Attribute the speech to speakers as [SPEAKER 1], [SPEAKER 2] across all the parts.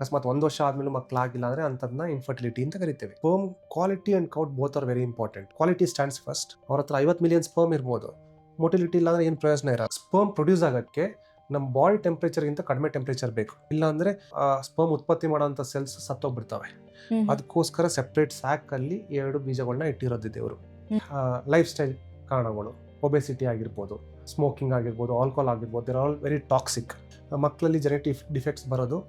[SPEAKER 1] ಅಕಸ್ಮಾತ್ ಒಂದು ವರ್ಷ ಆದ್ಮೇಲೆ ಮಕ್ಕಳಾಗಿಲ್ಲ ಅಂದ್ರೆ ಅಂಥದ್ನ ಇನ್ಫರ್ಟಿಲಿಟಿ ಅಂತ ಕರಿತೇವೆ. Sperm quality and count both are very important quality stands first ಅವ್ರ ಹತ್ರ ಐವತ್ತು ಮಿಲಿಯನ್ ಸ್ಪರ್ಮ್ ಇರ್ಬೋದು. ಮೊಟಿಲಿಟಿ ಇಲ್ಲ ಅಂದ್ರೆ ಏನು ಪ್ರಯೋಜನ ಇರಲ್ಲ. ಸ್ಪರ್ಮ್ ಪ್ರೊಡ್ಯೂಸ್ ಆಗೋಕ್ಕೆ ನಮ್ಮ ಬಾಡಿ ಟೆಂಪ್ರೇಚರ್ಗಿಂತ ಕಡಿಮೆ ಟೆಂಪ್ರೇಚರ್ ಬೇಕು. ಇಲ್ಲಾಂದ್ರೆ ಸ್ಪರ್ಮ್ ಉತ್ಪತ್ತಿ ಮಾಡೋಂಥ ಸೆಲ್ಸ್ ಸತ್ತೋಗ್ಬಿಡ್ತವೆ. ಅದಕ್ಕೋಸ್ಕರ ಸೆಪ್ರೇಟ್ ಸ್ಯಾಕ್ ಅಲ್ಲಿ ಎರಡು ಬೀಜಗಳನ್ನ ಇಟ್ಟಿರೋದು ದೇವರು. ಲೈಫ್ ಸ್ಟೈಲ್ ಕಾರಣಗಳು. ಒಬೆಸಿಟಿ ಆಗಿರ್ಬೋದು ಸ್ಮೋಕಿಂಗ್ ಆಗಿರ್ಬೋದು ಆಲ್ಕೋಹಾಲ್ ಆಗಿರ್ಬೋದು ದೇರ್ ಆಲ್ ವೆರಿ ಟಾಕ್ಸಿಕ್ ಮಕ್ಕಳಲ್ಲಿ ಜೆನೆಟಿಕ್ ಡಿಫೆಕ್ಟ್ಸ್ ಬರೋದು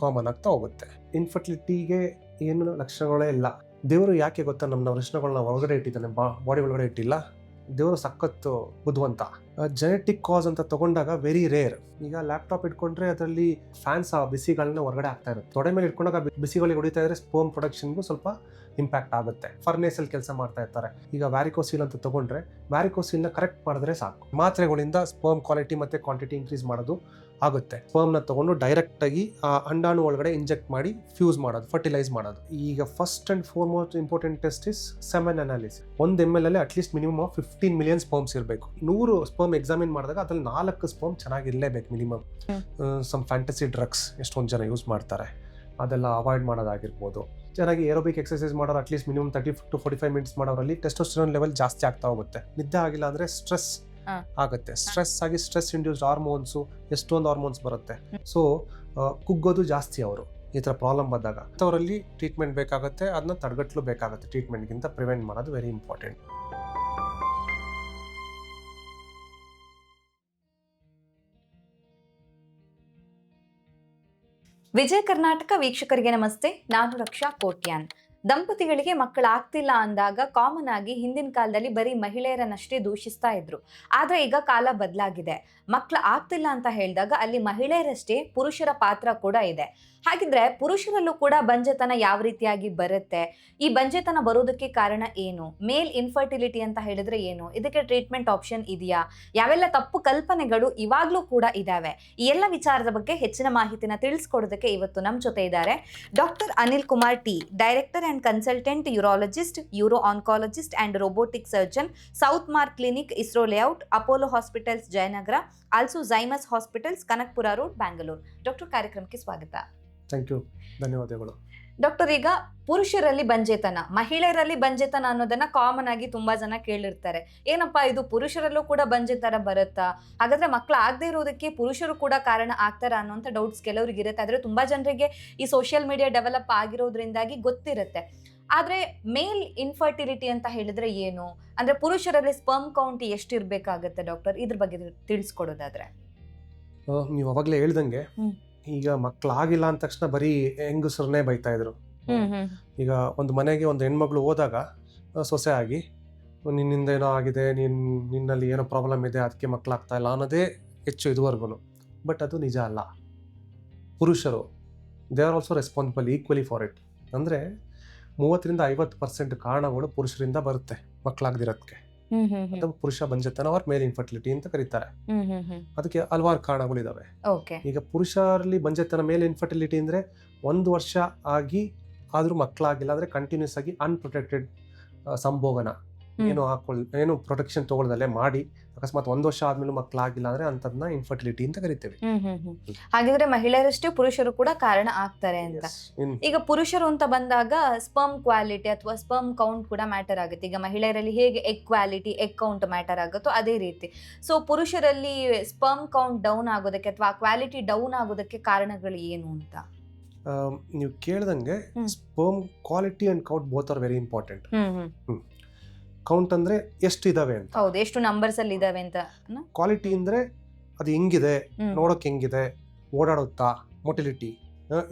[SPEAKER 1] ಕಾಮನ್ ಆಗ್ತಾ ಹೋಗುತ್ತೆ. ಇನ್ಫರ್ಟಿಲಿಟಿಗೆ ಏನು ಲಕ್ಷಣಗಳೇ ಇಲ್ಲ. ದೇವರು ಯಾಕೆ ಗೊತ್ತಾ ನಮ್ಮ ಲಕ್ಷಣಗಳನ್ನ ಒಳಗಡೆ ಇಟ್ಟಿದ್ದಾನೆ? ಬಾಡಿ ಒಳಗಡೆ ಇಟ್ಟಿಲ್ಲ. ದೇವರು ಸಖತ್ತು ಬುದ್ಧಿವಂತ. ಜೆನೆಟಿಕ್ ಕಾಸ್ ಅಂತ ತಗೊಂಡಾಗ ವೆರಿ ರೇರ್ ಈಗ ಲ್ಯಾಪ್ಟಾಪ್ ಇಟ್ಕೊಂಡ್ರೆ ಅದರಲ್ಲಿ ಫ್ಯಾನ್ಸ್ ಆ ಬಿಸಿಗಳನ್ನ ಹೊರಗಡೆ ಆಗ್ತಾ ಇರುತ್ತೆ. ತೊಡೆ ಮೇಲೆ ಇಟ್ಕೊಂಡಾಗ ಬಿಸಿಗಳಿಗೆ ಹೊಡಿತಾ ಇದ್ರೆ ಸ್ಪೋಮ್ ಪ್ರೊಡಕ್ಷನ್ಗೂ ಸ್ವಲ್ಪ ಇಂಪ್ಯಾಕ್ಟ್ ಆಗುತ್ತೆ. ಫರ್ನೇಸಲ್ಲಿ ಕೆಲಸ ಮಾಡ್ತಾ ಇರ್ತಾರೆ. ಈಗ ವ್ಯಾರಿಕೋಸಿಲ್ ಅಂತ ತಗೊಂಡ್ರೆ ವ್ಯಾರಿಕೋಸಿಲ್ನ ಕರೆಕ್ಟ್ ಮಾಡಿದ್ರೆ ಸಾಕು. ಮಾತ್ರೆಗಳಿಂದ ಸ್ಪರ್ಮ್ ಕ್ವಾಲಿಟಿ ಮತ್ತೆ ಕ್ವಾಂಟಿಟಿ ಇನ್ಕ್ರೀಸ್ ಮಾಡೋದು ಆಗುತ್ತೆ. ಸ್ಪರ್ಮ್ನ ತಗೊಂಡು ಡೈರೆಕ್ಟ್ ಆಗಿ ಆ ಅಂಡಾಣು ಒಳಗಡೆ ಇಂಜೆಕ್ಟ್ ಮಾಡಿ ಫ್ಯೂಸ್ ಮಾಡೋದು ಫರ್ಟಿಲೈಸ್ ಮಾಡೋದು. ಈಗ first and foremost important test is semen analysis ಒಂದು ಎಂ ಎಲ್ ಅಲ್ಲಿ at least minimum of fifteen million sperms ಇರಬೇಕು. ನೂರು ಸ್ಪರ್ಮ್ ಎಕ್ಸಾಮಿನ್ ಮಾಡಿದಾಗ ಅದ್ರಲ್ಲಿ ನಾಲ್ಕು ಸ್ಪರ್ಮ್ ಚೆನ್ನಾಗಿರ್ಲೇಬೇಕು ಮಿನಿಮಮ್ ಸಮ್ ಫ್ಯಾಂಟಸಿ ಡ್ರಗ್ಸ್ ಎಷ್ಟೊಂದು ಜನ ಯೂಸ್ ಮಾಡ್ತಾರೆ. ಅದೆಲ್ಲ ಅವಾಯ್ಡ್ ಮಾಡೋದಾಗಿರ್ಬೋದು. ಚೆನ್ನಾಗಿ ಏರೋಬಿಕ್ ಎಕ್ಸರ್ಸೈಸ್ ಮಾಡೋರು at least minimum thirty to forty five minutes ಮಾಡೋರಲ್ಲಿ testosterone level ಜಾಸ್ತಿ ಆಗ್ತಾ ಹೋಗುತ್ತೆ. ನಿದ್ದೆ ಆಗಿಲ್ಲ ಅಂದರೆ ಸ್ಟ್ರೆಸ್. ಆಗುತ್ತೆ. ಸ್ಟ್ರೆಸ್ ಆಗಿ ಸ್ಟ್ರೆಸ್ ಇಂಡ್ಯೂಸ್ಡ್ ಹಾರ್ಮೋನ್ಸು ಎಷ್ಟೊಂದು ಹಾರ್ಮೋನ್ಸ್ ಬರುತ್ತೆ. ಸೊ ಕುಗ್ಗೋದು ಜಾಸ್ತಿ ಅವರು ಈ ಥರ ಪ್ರಾಬ್ಲಮ್ ಬಂದಾಗ. ಅಂಥವರಲ್ಲಿ ಟ್ರೀಟ್ಮೆಂಟ್ ಬೇಕಾಗುತ್ತೆ ಅದನ್ನ ತಡೆಗಟ್ಟಲು ಬೇಕಾಗುತ್ತೆ. ಟ್ರೀಟ್ಮೆಂಟ್ಗಿಂತ ಪ್ರಿವೆಂಟ್ ಮಾಡೋದು ವೆರಿ ಇಂಪಾರ್ಟೆಂಟ್
[SPEAKER 2] ವಿಜಯ ಕರ್ನಾಟಕ ವೀಕ್ಷಕರಿಗೆ ನಮಸ್ತೆ. ನಾನು ರಕ್ಷಾ ಕೋಟ್ಯಾನ್. ದಂಪತಿಗಳಿಗೆ ಮಕ್ಕಳಾಗ್ತಿಲ್ಲ ಅಂದಾಗ ಕಾಮನ್ ಆಗಿ ಹಿಂದಿನ ಕಾಲದಲ್ಲಿ ಬರೀ ಮಹಿಳೆಯರನ್ನಷ್ಟೇ ದೂಷಿಸ್ತಾ ಇದ್ರು. ಆದ್ರೆ ಈಗ ಕಾಲ ಬದಲಾಗಿದೆ. ಮಕ್ಕಳು ಆಗ್ತಿಲ್ಲ ಅಂತ ಹೇಳಿದಾಗ ಅಲ್ಲಿ ಮಹಿಳೆಯರಷ್ಟೇ ಪುರುಷರ ಪಾತ್ರ ಕೂಡ ಇದೆ. ಹಾಗಿದ್ರೆ ಪುರುಷರಲ್ಲೂ ಕೂಡ ಬಂಜೆತನ ಯಾವ ರೀತಿಯಾಗಿ ಬರುತ್ತೆ? ಈ ಬಂಜೆತನ ಬರೋದಕ್ಕೆ ಕಾರಣ ಏನು? ಮೇಲ್ ಇನ್ಫರ್ಟಿಲಿಟಿ ಅಂತ ಹೇಳಿದ್ರೆ ಏನು? ಇದಕ್ಕೆ ಟ್ರೀಟ್ಮೆಂಟ್ ಆಪ್ಷನ್ ಇದೆಯಾ? ಯಾವೆಲ್ಲ ತಪ್ಪು ಕಲ್ಪನೆಗಳು ಇವಾಗ್ಲೂ ಕೂಡ ಇದಾವೆ? ಈ ಎಲ್ಲ ವಿಚಾರದ ಬಗ್ಗೆ ಹೆಚ್ಚಿನ ಮಾಹಿತಿನ ತಿಳಿಸ್ಕೊಡೋದಕ್ಕೆ ಇವತ್ತು ನಮ್ಮ ಜೊತೆ ಇದ್ದಾರೆ doctor Anil Kumar T director and consultant urologist uro oncologist and robotic surgeon South Mark clinic ISRO layout Apollo hospitals Jayanagar also Jaimas hospitals Kanakapura road Bangalore doctor ಕಾರ್ಯಕ್ರಮಕ್ಕೆ ಸ್ವಾಗತ.
[SPEAKER 1] ಥ್ಯಾಂಕ್ ಯು ಧನ್ಯವಾದಗಳು.
[SPEAKER 2] ಡಾಕ್ಟರ್ ಈಗ ಪುರುಷರಲ್ಲಿ ಬಂಜೆತನ ಮಹಿಳೆಯರಲ್ಲಿ ಬಂಜೆತನ ಅನ್ನೋದನ್ನ common ಆಗಿ ತುಂಬಾ ಜನ ಕೇಳಿರ್ತಾರೆ. ಏನಪ್ಪಾ ಇದು ಪುರುಷರಲ್ಲೂ ಕೂಡ ಬಂಜೆತನ ಬರುತ್ತಾ? ಹಾಗಾದ್ರೆ ಮಕ್ಕಳು ಆಗದೆ ಇರೋದಕ್ಕೆ ಪುರುಷರು ಕೂಡ ಕಾರಣ ಆಗ್ತಾರ ಅನ್ನೋಂಥ ಡೌಟ್ಸ್ ಕೆಲವ್ರಿಗೆ ಇರುತ್ತೆ. ಆದ್ರೆ ತುಂಬಾ ಜನರಿಗೆ ಈ ಸೋಷಿಯಲ್ ಮೀಡಿಯಾ ಡೆವಲಪ್ ಆಗಿರೋದ್ರಿಂದಾಗಿ ಗೊತ್ತಿರುತ್ತೆ. ಆದ್ರೆ ಮೇಲ್ ಇನ್ಫರ್ಟಿಲಿಟಿ ಅಂತ ಹೇಳಿದ್ರೆ ಏನು? ಅಂದ್ರೆ ಪುರುಷರಲ್ಲಿ ಸ್ಪರ್ಮ್ ಕೌಂಟ್ ಎಷ್ಟಿರ್ಬೇಕಾಗತ್ತೆ ಡಾಕ್ಟರ್ ಇದ್ರ ಬಗ್ಗೆ ತಿಳ್- ತಿಳಿಸ್ಕೊಡೋದಾದ್ರೆ
[SPEAKER 1] ನೀವು ಅವಾಗಲೇ ಹೇಳ್ದಂಗೆ. ಈಗ ಮಕ್ಕಳಾಗಿಲ್ಲ ಅಂದ ತಕ್ಷಣ ಬರೀ ಹೆಂಗಸರನ್ನೇ ಬೈತಾ ಇದ್ರು. ಈಗ ಒಂದು ಮನೆಗೆ ಒಂದು ಹೆಣ್ಮಗಳು ಹೋದಾಗ ಸೊಸೆ ಆಗಿ ನಿನ್ನಿಂದ ಏನೋ ಆಗಿದೆ ನಿನ್ ನಿನ್ನಲ್ಲಿ ಏನೋ ಪ್ರಾಬ್ಲಮ್ ಇದೆ ಅದಕ್ಕೆ ಮಕ್ಕಳಾಗ್ತಾ ಇಲ್ಲ ಅನ್ನೋದೇ ಹೆಚ್ಚು ಇದುವರೆಗೂ ಬಟ್ ಅದು ನಿಜ ಅಲ್ಲ. ಪುರುಷರು they are also responsible equally for it ಅಂದರೆ ಮೂವತ್ತರಿಂದ ಐವತ್ತು ಪರ್ಸೆಂಟ್ ಕಾರಣಗಳು ಪುರುಷರಿಂದ ಬರುತ್ತೆ ಮಕ್ಕಳಾಗದಿರೋದಕ್ಕೆ ಅಥವಾ ಪುರುಷ ಬಂಜತನ ಅವ್ರ ಮೇಲ್ ಇನ್ಫರ್ಟಿಲಿಟಿ ಅಂತ ಕರೀತಾರೆ. ಅದಕ್ಕೆ ಹಲವಾರು ಕಾರಣಗಳಿದಾವೆ
[SPEAKER 2] ಓಕೆ
[SPEAKER 1] ಈಗ ಪುರುಷರಲ್ಲಿ ಬಂಜತನ ಮೇಲ್ ಇನ್ಫರ್ಟಿಲಿಟಿ ಅಂದ್ರೆ ಒಂದು ವರ್ಷ ಆಗಿ ಆದ್ರೂ ಮಕ್ಕಳಾಗಿಲ್ಲ ಅಂದ್ರೆ ಕಂಟಿನ್ಯೂಸ್ ಆಗಿ ಅನ್ಪ್ರೊಟೆಕ್ಟೆಡ್ ಸಂಭೋಗನ. ಏನು ಹಾಕೊಳ್ ಏನು ಪ್ರೊಟೆಕ್ಷನ್ ತಗೊಳ್ದಲ್ಲೇ ಮಾಡಿ ಅಕಸ್ಮಾತ್ ಒಂದ್ ವರ್ಷ ಆದ್ಮೇಲೆ ಮಕ್ಕಳಾಗಿಲ್ಲ ಅಂದ್ರೆ ಅಂತದ್ನ ಇನ್ಫರ್ಟಿಲಿಟಿ ಅಂತ ಕರಿತೇವೆ.
[SPEAKER 2] ಹಾಗಿದ್ರೆ ಮಹಿಳೆಯರಷ್ಟೇ ಪುರುಷರು ಕೂಡ ಕಾರಣ ಆಗ್ತಾರೆ ಅಂತ. ಈಗ ಪುರುಷರು ಅಂತ ಬಂದಾಗ ಸ್ಪರ್ಮ್ ಕ್ವಾಲಿಟಿ ಅಥವಾ ಸ್ಪರ್ಮ್ ಕೌಂಟ್ ಕೂಡ ಮ್ಯಾಟರ್ ಆಗುತ್ತೆ. ಈಗ ಮಹಿಳೆಯರಲ್ಲಿ ಹೇಗೆ egg quality egg count matter ಆಗುತ್ತೋ ಅದೇ ರೀತಿ. ಸೊ ಪುರುಷರಲ್ಲಿ ಸ್ಪರ್ಮ್ ಕೌಂಟ್ ಡೌನ್ ಆಗೋದಕ್ಕೆ ಅಥವಾ ಕ್ವಾಲಿಟಿ ಡೌನ್ ಆಗೋದಕ್ಕೆ ಕಾರಣಗಳು ಏನು ಅಂತ?
[SPEAKER 1] ನೀವು ಕೇಳ್ದಂಗೆ. Sperm quality and count both are very important count ಅಂದರೆ ಎಷ್ಟು ಇದಾವೆ ಅಂತ.
[SPEAKER 2] ಹೌದು ಎಷ್ಟು ನಂಬರ್ಸ್ ಅಲ್ಲಿ ಇದಾವೆ ಅಂತ.
[SPEAKER 1] ಕ್ವಾಲಿಟಿ ಅಂದರೆ ಅದು ಹೆಂಗಿದೆ. ನೋಡೋಕೆ ಹೆಂಗಿದೆ ಓಡಾಡುತ್ತಾ ಮೊಟಿಲಿಟಿ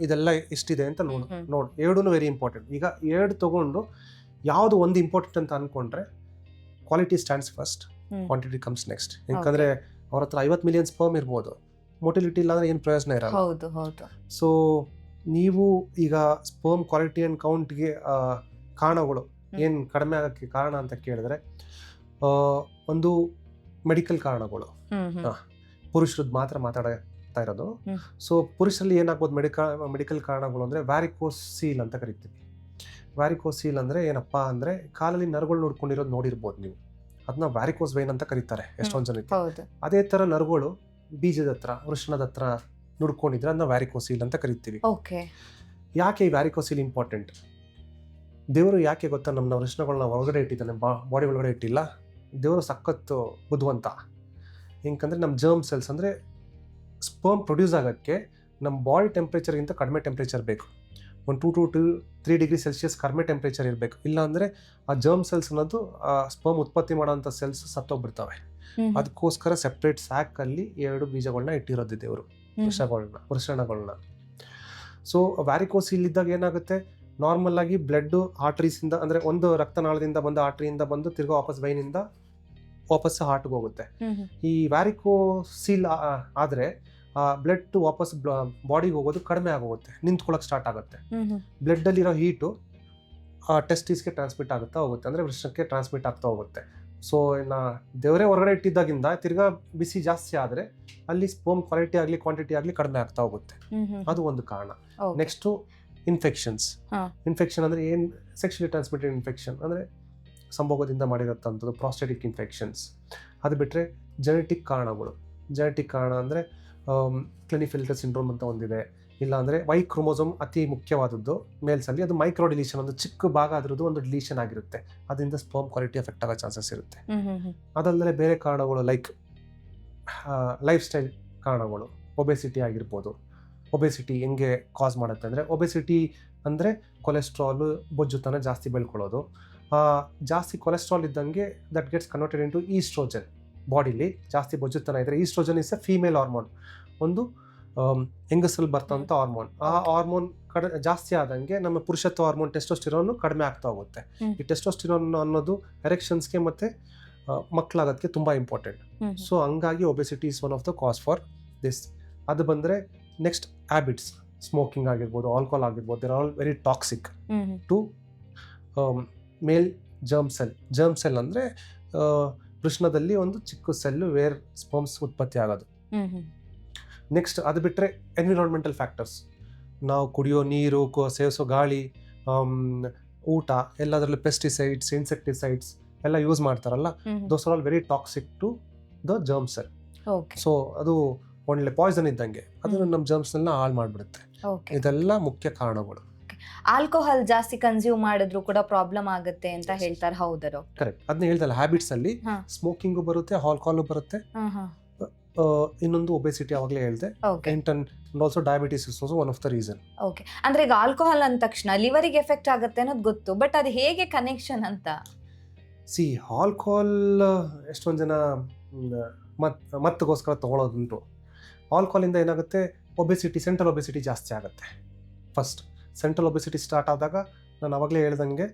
[SPEAKER 1] ಇದೆಲ್ಲ ಇಷ್ಟಿದೆ ಅಂತ ನೋಡು ನೋಡು. ಎರಡೂ ವೆರಿ ಇಂಪಾರ್ಟೆಂಟ್ ಈಗ ಎರಡು ತಗೊಂಡು ಯಾವುದು ಒಂದು ಇಂಪಾರ್ಟೆಂಟ್ ಅಂತ ಅನ್ಕೊಂಡ್ರೆ quality stands first quantity comes next ಯಾಕಂದ್ರೆ ಅವ್ರ ಹತ್ರ ಐವತ್ತು ಮಿಲಿಯನ್ ಸ್ಪರ್ಮ್ ಇರ್ಬೋದು. ಮೊಟಿಲಿಟಿ ಇಲ್ಲ ಅಂದ್ರೆ ಏನು ಪ್ರಯೋಜನ ಇರಲ್ಲ.
[SPEAKER 2] ಹೌದು ಹೌದು.
[SPEAKER 1] ಸೊ ನೀವು ಈಗ ಸ್ಪರ್ಮ್ ಕ್ವಾಲಿಟಿ ಆ್ಯಂಡ್ ಕೌಂಟ್ಗೆ ಕಾರಣಗಳು. ಏನು ಕಡಿಮೆ ಆಗೋಕ್ಕೆ ಕಾರಣ ಅಂತ ಕೇಳಿದ್ರೆ ಒಂದು ಮೆಡಿಕಲ್ ಕಾರಣಗಳು. ಪುರುಷರದ್ದು ಮಾತ್ರ ಮಾತಾಡ್ತಾ ಇರೋದು. ಸೊ ಪುರುಷರಲ್ಲಿ ಏನಾಗ್ಬೋದು ಮೆಡಿಕಲ್ ಮೆಡಿಕಲ್ ಕಾರಣಗಳು ಅಂದರೆ ವ್ಯಾರಿಕೋಸ್ ಸೀಲ್ ಅಂತ ಕರಿತೀವಿ. ವ್ಯಾರಿಕೋಸ್ ಸೀಲ್ ಅಂದರೆ ಏನಪ್ಪಾ ಅಂದರೆ ಕಾಲಲ್ಲಿ ನರಗಳು ನೋಡ್ಕೊಂಡಿರೋದು ನೋಡಿರ್ಬೋದು ನೀವು. ಅದನ್ನ ವ್ಯಾರಿಕೋಸ್ ವೈನ್ ಅಂತ ಕರೀತಾರೆ ಎಷ್ಟೊಂದು ಜನಕ್ಕೆ. ಅದೇ ಥರ ನರಗಳು ಬೀಜದ ಹತ್ರ ವೃಷಣದ ಹತ್ರ ನುಡ್ಕೊಂಡಿದ್ರೆ ಅದನ್ನ ವ್ಯಾರಿಕೋಸೀಲ್ ಅಂತ ಕರಿತೀವಿ.
[SPEAKER 2] ಓಕೆ
[SPEAKER 1] ಯಾಕೆ ಈ ವ್ಯಾರಿಕೋಸೀಲ್ ಇಂಪಾರ್ಟೆಂಟ್ ದೇವರು ಯಾಕೆ ಗೊತ್ತಾ? ನಮ್ಮ ವೃಷ್ಣಗಳನ್ನ ಒಳಗಡೆ ಇಟ್ಟಿದ್ದಾನೆ ಬಾ ಬಾಡಿ ಒಳಗಡೆ ಇಟ್ಟಿಲ್ಲ. ದೇವರು ಸಖತ್ತು ಬುದ್ಧವಂತ. ಹೆಂಗಂದ್ರೆ ನಮ್ಮ ಜರ್ಮ್ ಸೆಲ್ಸ್ ಅಂದರೆ ಸ್ಪರ್ಮ್ ಪ್ರೊಡ್ಯೂಸ್ ಆಗೋಕ್ಕೆ ನಮ್ಮ ಬಾಡಿ ಟೆಂಪ್ರೇಚರ್ಗಿಂತ ಕಡಿಮೆ ಟೆಂಪ್ರೇಚರ್ ಬೇಕು. ಒಂದು two two two three degree Celsius ಕಡಿಮೆ ಟೆಂಪ್ರೇಚರ್ ಇರಬೇಕು. ಇಲ್ಲಾಂದರೆ ಆ ಜರ್ಮ್ ಸೆಲ್ಸ್ ಅನ್ನೋದು ಆ ಸ್ಪರ್ಮ್ ಉತ್ಪತ್ತಿ ಮಾಡೋಂಥ ಸೆಲ್ಸ್ ಸತ್ತೋಗ್ಬಿಡ್ತವೆ. ಅದಕ್ಕೋಸ್ಕರ ಸೆಪ್ರೇಟ್ ಸ್ಯಾಕಲ್ಲಿ ಎರಡು ಬೀಜಗಳನ್ನ ಇಟ್ಟಿರೋದು ದೇವರು. ವೃಷಗಳನ್ನ ವೃಷಣಗಳನ್ನ ಸೊ ವ್ಯಾರಿಕೋಸ್ ಇಲ್ಲಿದ್ದಾಗ ಏನಾಗುತ್ತೆ? ನಾರ್ಮಲ್ ಆಗಿ ಬ್ಲಡ್ ಆರ್ಟ್ರೀಸಿಂದ ಅಂದರೆ ಒಂದು ರಕ್ತನಾಳದಿಂದ ಬಂದು ಆರ್ಟ್ರಿಯಿಂದ ಬಂದು ತಿರ್ಗಾ ವಾಪಸ್ ವೈನಿಂದ ವಾಪಸ್ ಹಾರ್ಟ್ಗೆ ಹೋಗುತ್ತೆ. ಈ ವ್ಯಾರಿಕೋ ಸೀಲ್ ಆದರೆ ಬ್ಲಡ್ ವಾಪಸ್ ಬಾಡಿಗೆ ಹೋಗೋದು ಕಡಿಮೆ ಆಗೋಗುತ್ತೆ ನಿಂತ್ಕೊಳ್ಳೋಕೆ ಸ್ಟಾರ್ಟ್ ಆಗುತ್ತೆ. ಬ್ಲಡ್ಡಲ್ಲಿರೋ ಹೀಟು ಟೆಸ್ಟಿಸ್ಗೆ ಟ್ರಾನ್ಸ್ಮಿಟ್ ಆಗುತ್ತಾ ಹೋಗುತ್ತೆ ಅಂದರೆ ವೃಷ್ಣಕ್ಕೆ ಟ್ರಾನ್ಸ್ಮಿಟ್ ಆಗ್ತಾ ಹೋಗುತ್ತೆ. ಸೊ ಇನ್ನು ದೇವರೇ ಹೊರಗಡೆ ಇಟ್ಟಿದ್ದಾಗಿಂದ ತಿರ್ಗಾ ಬಿಸಿ ಜಾಸ್ತಿ ಆದರೆ ಅಲ್ಲಿ ಸ್ಪೋಮ್ ಕ್ವಾಲಿಟಿ ಆಗಲಿ ಕ್ವಾಂಟಿಟಿ ಆಗಲಿ ಕಡಿಮೆ ಆಗ್ತಾ ಹೋಗುತ್ತೆ. ಅದು ಒಂದು ಕಾರಣ. Next infections. ಇನ್ಫೆಕ್ಷನ್ ಅಂದರೆ ಏನು? ಸೆಕ್ಷುಲಿ ಟ್ರಾನ್ಸ್ಮಿಟೆಡ್ ಇನ್ಫೆಕ್ಷನ್ ಅಂದರೆ ಸಂಭೋಗದಿಂದ ಮಾಡಿರೋಂಥದ್ದು ಪ್ರಾಸ್ಟೆಟಿಕ್ ಇನ್ಫೆಕ್ಷನ್ಸ್ ಅದು ಬಿಟ್ಟರೆ ಜೆನೆಟಿಕ್ ಕಾರಣಗಳು. ಜೆನೆಟಿಕ್ ಕಾರಣ ಅಂದರೆ ಕ್ಲಿನಿಫಿಲ್ಟರ್ ಸಿಂಡ್ರೋಮ್ ಅಂತ ಒಂದಿದೆ. ಇಲ್ಲ ಅಂದರೆ ವೈ ಕ್ರೋಮೋಸೋಮ್ ಅತಿ ಮುಖ್ಯವಾದದ್ದು ಮೇಲ್ಸಲ್ಲಿ. ಅದು ಮೈಕ್ರೋ ಡಿಲೀಷನ್ ಒಂದು ಚಿಕ್ಕ ಭಾಗ ಅದರದ್ದು ಒಂದು ಡಿಲೀಷನ್ ಆಗಿರುತ್ತೆ. ಅದರಿಂದ ಸ್ಪರ್ಮ್ ಕ್ವಾಲಿಟಿ ಎಫೆಕ್ಟ್ ಆಗೋ ಚಾನ್ಸಸ್ ಇರುತ್ತೆ. ಅದಲ್ಲದೆ ಬೇರೆ ಕಾರಣಗಳು ಲೈಕ್ ಲೈಫ್ ಸ್ಟೈಲ್ ಕಾರಣಗಳು ಒಬೆಸಿಟಿ ಆಗಿರ್ಬೋದು. ಒಬೆಸಿಟಿ ಹೆಂಗೆ ಕಾಸ್ ಮಾಡುತ್ತೆ ಅಂದರೆ ಒಬೆಸಿಟಿ ಅಂದರೆ ಕೊಲೆಸ್ಟ್ರಾಲು ಬೊಜ್ಜುತನ ಜಾಸ್ತಿ ಬೆಳ್ಕೊಳ್ಳೋದು. ಜಾಸ್ತಿ ಕೊಲೆಸ್ಟ್ರಾಲ್ ಇದ್ದಂಗೆ that gets converted into oestrogen bodily ಜಾಸ್ತಿ ಬೊಜ್ಜುತನ ಇದ್ದರೆ oestrogen is a female hormone ಒಂದು ಹೆಂಗಸಲ್ಲಿ ಬರ್ತಂಥ ಹಾರ್ಮೋನ್ ಆ ಹಾರ್ಮೋನ್ ಕಡ ಜಾಸ್ತಿ ಆದಂಗೆ ನಮ್ಮ ಪುರುಷತ್ವ ಹಾರ್ಮೋನ್ ಟೆಸ್ಟೋಸ್ಟಿರೋನ್ ಕಡಿಮೆ ಆಗ್ತಾ ಹೋಗುತ್ತೆ. ಈ ಟೆಸ್ಟೋಸ್ಟಿರೋನ್ ಅನ್ನೋದು ಎರೆಕ್ಷನ್ಸ್ಗೆ ಮತ್ತು ಮಕ್ಕಳಾಗೋದಕ್ಕೆ ತುಂಬ ಇಂಪಾರ್ಟೆಂಟ್ ಸೊ ಹಂಗಾಗಿ obesity is one of the cause for this ಅದು ಬಂದರೆ ನೆಕ್ಸ್ಟ್ ಹ್ಯಾಬಿಟ್ಸ್ ಸ್ಮೋಕಿಂಗ್ ಆಗಿರ್ಬೋದು ಆಲ್ಕೋಹಾಲ್ ಆಗಿರ್ಬೋದು they're all very toxic to male germ cell germ cell ಅಂದರೆ ಕೃಷ್ಣದಲ್ಲಿ ಒಂದು ಚಿಕ್ಕ ಸೆಲ್ಲು ವೇರ್ ಸ್ಪರ್ಮ್ಸ್ ಉತ್ಪತ್ತಿ ಆಗೋದು. ನೆಕ್ಸ್ಟ್ ಅದು ಬಿಟ್ಟರೆ ಎನ್ವಿರಾನ್ಮೆಂಟಲ್ ಫ್ಯಾಕ್ಟರ್ಸ್ ನಾವು ಕುಡಿಯೋ ನೀರು ಸೇವಿಸೋ ಗಾಳಿ ಊಟ ಎಲ್ಲದರಲ್ಲೂ ಪೆಸ್ಟಿಸೈಡ್ಸ್ ಇನ್ಸೆಕ್ಟಿಸೈಡ್ಸ್ ಎಲ್ಲ ಯೂಸ್ ಮಾಡ್ತಾರಲ್ಲ those are all very toxic to the germ cell so ಅದು ಒಳ್ಳೆ ಪಾಯ್ಸನ್ ಇದ್ದಂಗೆ.
[SPEAKER 2] ಅದನ್ನು.
[SPEAKER 1] ನಮ್ಮ ಜರ್ಮ್ಸ್ನೆಲ್ಲ ಹಾಳು ಮಾಡಿಬಿಡುತ್ತೆ.
[SPEAKER 2] ಓಕೆ
[SPEAKER 1] ಇದೆಲ್ಲ ಮುಖ್ಯ ಕಾರಣಗಳು.
[SPEAKER 2] ಆಲ್ಕೋಹಾಲ್ ಜಾಸ್ತಿ ಕನ್ಸ್ಯೂಮ್ ಮಾಡಿದ್ರು ಕೂಡ ಪ್ರಾಬ್ಲಮ್ ಆಗುತ್ತೆ ಅಂತ ಹೇಳ್ತಾರೆ ಹೌದರು.
[SPEAKER 1] ಕರೆಕ್ಟ್ ಅದನ್ನ ಹೇಳ್ದಲ್ಲ ಹ್ಯಾಬಿಟ್ಸ್ ಅಲ್ಲಿ
[SPEAKER 2] ಹಾ.
[SPEAKER 1] ಸ್ಮೋಕಿಂಗು ಬರುತ್ತೆ ಆಲ್ಕೋಹಾಲು ಬರುತ್ತೆ. ಆ, ಇನ್ನೊಂದು ಒಬೆಸಿಟಿ ಆಗಲೇ ಹೇಳಿದೆ.
[SPEAKER 2] Okay
[SPEAKER 1] ಇಂಟನ್ also diabetes is also one of the reason
[SPEAKER 2] okay ಅಂದ್ರೆ ಈಗ ಆಲ್ಕೋಹಾಲ್ ಅಂದ ತಕ್ಷಣ ಲಿವರಿಗೆ ಎಫೆಕ್ಟ್ ಆಗುತ್ತೆ ಅನ್ನೋದು ಗೊತ್ತು ಬಟ್ ಅದು ಹೇಗೆ ಕನೆಕ್ಷನ್ ಅಂತ?
[SPEAKER 1] ಸಿ ಆಲ್ಕೋಹಾಲ್ ಎಷ್ಟೊಂದು ಜನ ಮ್, ಮತ್ ಮತ್ತಿಗೋಸ್ಕರ ತೊಗೊಳೋದುಂಟು. ಆಲ್ಕೋಹಾಲಿಂದ ಏನಾಗುತ್ತೆ? ಒಬೆಸಿಟಿ ಸೆಂಟ್ರಲ್ ಒಬೆಸಿಟಿ ಜಾಸ್ತಿ ಆಗುತ್ತೆ. ಫಸ್ಟ್ ಸೆಂಟ್ರಲ್ ಒಬೆಸಿಟಿ ಸ್ಟಾರ್ಟ್ ಆದಾಗ ನಾನು ಅವಾಗಲೇ ಹೇಳ್ದಂಗೆ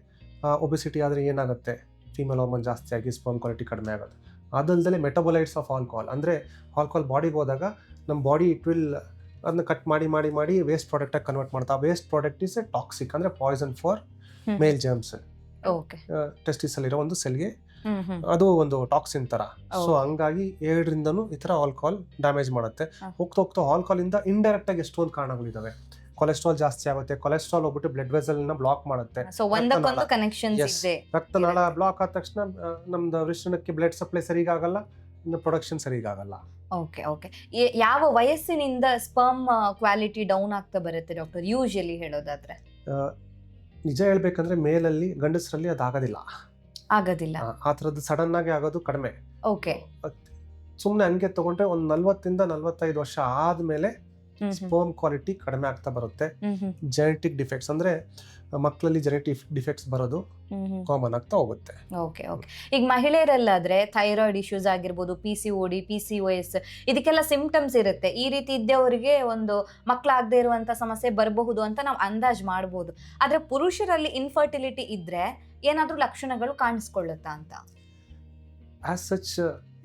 [SPEAKER 1] ಒಬೆಸಿಟಿ ಆದರೆ ಏನಾಗುತ್ತೆ? ಫೀಮೇಲ್ ಹಾರ್ಮೋನ್ ಜಾಸ್ತಿ ಆಗಿ ಸ್ಪರ್ಮ್ ಕ್ವಾಲಿಟಿ ಕಡಿಮೆ ಆಗುತ್ತೆ. ಅದಲ್ಲದೆ ಮೆಟಬೊಲೈಟ್ಸ್ ಆಫ್ ಆಲ್ಕೋಹಾಲ್ ಅಂದರೆ ಆಲ್ಕೋಹಾಲ್ ಬಾಡಿಗೆ ಹೋದಾಗ ನಮ್ಮ ಬಾಡಿ ಇಟ್ ವಿಲ್ ಅದನ್ನ ಕಟ್ ಮಾಡಿ ಮಾಡಿ ಮಾಡಿ ವೇಸ್ಟ್ ಪ್ರಾಡಕ್ಟಾಗಿ ಕನ್ವರ್ಟ್ ಮಾಡ್ತಾ waste product is a toxic ಅಂದರೆ poison for male germs
[SPEAKER 2] okay
[SPEAKER 1] ಟೆಸ್ಟಿಸಲ್ಲಿರೋ ಒಂದು ಸೆಲ್ಗೆ ಅದು ಒಂದು ಟಾಕ್ಸಿನ್ ತರ. ಸೊ. ಹಂಗಾಗಿ ಏಳರಿಂದನೂ ಈ ತರ ಆಲ್ಕೋಹಾಲ್ ಡ್ಯಾಮೇಜ್ ಮಾಡುತ್ತೆ. ಹೋಗ್ತಾ ಹೋಗ್ತಾ ಆಲ್ಕೋಹಾಲ್ ಇಂದ ಇಂಡೈರೆಕ್ಟ್ ಆಗಿ ಎಷ್ಟೊಂದು ಕಾರಣಗಳಿದಾವೆ. ಕೊಲೆಸ್ಟ್ರಾಲ್ ಜಾಸ್ತಿ ಆಗುತ್ತೆ. ಕೊಲೆಸ್ಟ್ರಾಲ್ ಹೋಗ್ಬಿಟ್ಟು ಬ್ಲಡ್ ವೆಸಲ್ನ ಬ್ಲಾಕ್ ಮಾಡುತ್ತೆ. ರಕ್ತನಾಳ. ಬ್ಲಾಕ್ ಆದ ತಕ್ಷಣ ನಮ್ದು ವೃಷಣಕ್ಕೆ ಬ್ಲಡ್ ಸಪ್ಲೈ ಸರಿಗಾಗಲ್ಲ ಪ್ರೊಡಕ್ಷನ್ ಸರಿಗಾಗಲ್ಲ.
[SPEAKER 2] ಓಕೆ ಓಕೆ ಯಾವ ವಯಸ್ಸಿನಿಂದ ಸ್ಪರ್ಮ್ ಕ್ವಾಲಿಟಿ ಡೌನ್ ಆಗ್ತಾ ಬರುತ್ತೆ ಡಾಕ್ಟರ್ ಯೂಶಲಿ ಹೇಳೋದಾದ್ರೆ.
[SPEAKER 1] ನಿಜ ಹೇಳ್ಬೇಕಂದ್ರೆ ಮೇಲಲ್ಲಿ ಗಂಡಸರಲ್ಲಿ ಅದಾಗೋದಿಲ್ಲ.
[SPEAKER 2] ಆಗೋದಿಲ್ಲ.
[SPEAKER 1] ಆ, ಥರದ್ದು ಸಡನ್ ಆಗಿ ಆಗೋದು ಕಡಿಮೆ.
[SPEAKER 2] ಓಕೆ.
[SPEAKER 1] ಸುಮ್ಮನೆ ಹಂಗೆ ತಗೊಂಡ್ರೆ ಒಂದು ನಲ್ವತ್ತಿಂದ ನಲ್ವತ್ತೈದು ವರ್ಷ ಆದ್ಮೇಲೆ
[SPEAKER 2] ಹ್ಮ್
[SPEAKER 1] ಕ್ವಾಲಿಟಿ ಕಡಿಮೆ ಆಗ್ತಾ ಬರುತ್ತೆ. ಜೆನೆಟಿಕ್ ಡಿಫೆಕ್ಟ್ಸ್ ಅಂದ್ರೆ ಮಕ್ಕಳಲ್ಲಿ ಜೆನೆಟಿಕ್ ಡಿಫೆಕ್ಟ್ಸ್ ಬರೋದು ಕಾಮನ್ ಆಗ್ತಾ ಹೋಗುತ್ತೆ.
[SPEAKER 2] Okay okay. ಈಗ ಮಹಿಳೆಯರಲ್ಲಾದ್ರೆ ಥೈರಾಯ್ಡ್ ಇಶ್ಯೂಸ್ ಆಗಿರ್ಬೋದು P C O D P C O S ಇದಕ್ಕೆಲ್ಲ ಸಿಂಪ್ಟಮ್ಸ್ ಇರುತ್ತೆ. ಈ ರೀತಿ ಇದ್ದವರಿಗೆ ಒಂದು ಮಕ್ಕಳಾಗದೇ ಇರುವಂತ ಸಮಸ್ಯೆ ಬರಬಹುದು ಅಂತ ನಾವು ಅಂದಾಜ್ ಮಾಡಬಹುದು ಆದ್ರೆ ಪುರುಷರಲ್ಲಿ ಇನ್ಫರ್ಟಿಲಿಟಿ ಇದ್ರೆ ಏನಾದ್ರೂ ಲಕ್ಷಣಗಳು ಕಾಣಿಸ್ಕೊಳ್ಳುತ್ತಾ ಅಂತ?
[SPEAKER 1] ಆಸ್ ಸಚ್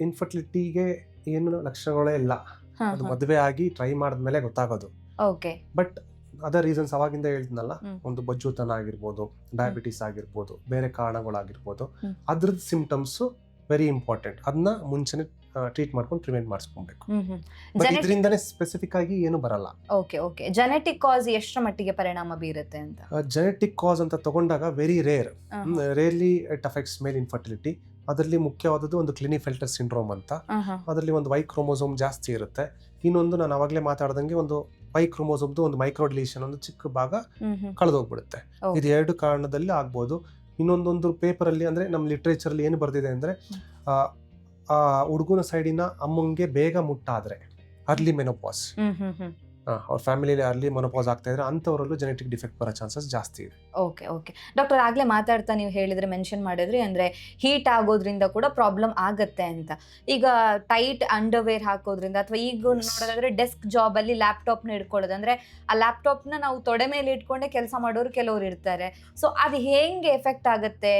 [SPEAKER 1] ಇನ್ಫರ್ಟಿಲಿಟಿಗೆ ಏನು ಲಕ್ಷಣಗಳೇ ಇಲ್ಲ. ಅದು ಮದುವೆ ಆಗಿ ಟ್ರೈ ಮಾಡಿದ್ಮೇಲೆ ಗೊತ್ತಾಗೋದು.
[SPEAKER 2] ಓಕೆ
[SPEAKER 1] ಬಟ್ ಅದರ್ ರೀಸನ್ಸ್ ಅವಾಗಿಂದ ಹೇಳ್ತೀನಲ್ಲ ಒಂದು ಬಜ್ಜುತನ ಆಗಿರ್ಬೋದು ಡಯಾಬಿಟಿಸ್ ಆಗಿರ್ಬೋದು ಬೇರೆ ಕಾರಣಗಳಾಗಿರ್ಬೋದು. ಅದ್ರದ್ದು ಸಿಂಪ್ಟಮ್ಸು ವೆರಿ ಇಂಪಾರ್ಟೆಂಟ್ ಅದನ್ನ ಮುಂಚೆನೆ ಟ್ರೀಟ್ ಮಾಡ್ಕೊಂಡು ಪ್ರಿವೆಂಟ್ ಮಾಡಿಸ್ಕೊಬೇಕು. ಬಟ್ ಇದರಿಂದನೇ ಸ್ಪೆಸಿಫಿಕ್ ಆಗಿ ಏನು ಬರಲ್ಲ.
[SPEAKER 2] ಓಕೆ ಓಕೆ ಜೆನೆಟಿಕ್ ಕಾಸ್ ಎಷ್ಟು ಮಟ್ಟಿಗೆ ಪರಿಣಾಮ ಬೀರುತ್ತೆ ಅಂತ?
[SPEAKER 1] ಜೆನೆಟಿಕ್ ಕಾಸ್ ಅಂತ ತಗೊಂಡಾಗ very rare. Rarely it affects male infertility ಅದರಲ್ಲಿ ಮುಖ್ಯವಾದದ್ದು ಒಂದು ಕ್ಲಿನಿ ಫಿಲ್ಟರ್ ಸಿಂಡ್ರೋಮ್ ಅಂತ ಅದರಲ್ಲಿ ಒಂದು ವೈ ಕ್ರೋಮೋಸೋಮ್ ಜಾಸ್ತಿ ಇರುತ್ತೆ. ಇನ್ನೊಂದು ನಾನು ಅವಾಗಲೇ ಮಾತಾಡ್ದಂಗೆ ಒಂದು ವೈ ಕ್ರೋಮೋಸೋಮ್ದು ಒಂದು ಮೈಕ್ರೋ ಡಿಲೀಷನ್ ಒಂದು ಚಿಕ್ಕ ಭಾಗ ಕಳೆದೋಗ್ಬಿಡುತ್ತೆ. ಇದು ಎರಡು ಕಾರಣದಲ್ಲಿ ಆಗ್ಬೋದು. ಇನ್ನೊಂದೊಂದು ಪೇಪರಲ್ಲಿ ಅಂದರೆ ನಮ್ಮ ಲಿಟ್ರೇಚರಲ್ಲಿ ಏನು ಬರೆದಿದೆ ಅಂದರೆ ಆ ಹುಡುಗನ ಸೈಡಿನ ಅಮ್ಮಂಗೆ ಬೇಗ ಮುಟ್ಟಾದ್ರೆ ಅರ್ಲಿ ಮೆನೋಪಾಸ್ ಅವ್ರ ಫ್ಯಾಮಿಲಿಯಲ್ಲಿ ಅರ್ಲಿ ಮೊನೋಪಾಸ್ ಆಗ್ತಾ ಇದ್ರೆ ಅಂಥವರಲ್ಲೂ ಜೆನೆಟಿಕ್ ಡಿಫೆಕ್ಟ್ ಬರೋ ಚಾನ್ಸಸ್ ಜಾಸ್ತಿ ಇದೆ.
[SPEAKER 2] Okay okay. ಡಾಕ್ಟರ್ ಆಗಲೇ ಮಾತಾಡ್ತಾ ನೀವು ಹೇಳಿದ್ರೆ ಮೆನ್ಷನ್ ಮಾಡಿದ್ರಿ ಅಂದರೆ ಹೀಟ್ ಆಗೋದ್ರಿಂದ ಕೂಡ ಪ್ರಾಬ್ಲಮ್ ಆಗುತ್ತೆ ಅಂತ. ಈಗ ಟೈಟ್ ಅಂಡರ್ವೇರ್ ಹಾಕೋದ್ರಿಂದ ಅಥವಾ ಈಗ ನೋಡೋದಾದ್ರೆ ಡೆಸ್ಕ್ ಜಾಬ್ ಅಲ್ಲಿ ಲ್ಯಾಪ್ಟಾಪ್ನ ಇಟ್ಕೊಳ್ಳೋದು ಅಂದರೆ ಆ ಲ್ಯಾಪ್ಟಾಪ್ನ ನ ನಾವು ತೊಡೆ ಮೇಲೆ ಇಟ್ಕೊಂಡೆ ಕೆಲಸ ಮಾಡೋರು ಕೆಲವರು ಇರ್ತಾರೆ. ಸೊ ಅದು ಹೇಗೆ ಎಫೆಕ್ಟ್ ಆಗುತ್ತೆ?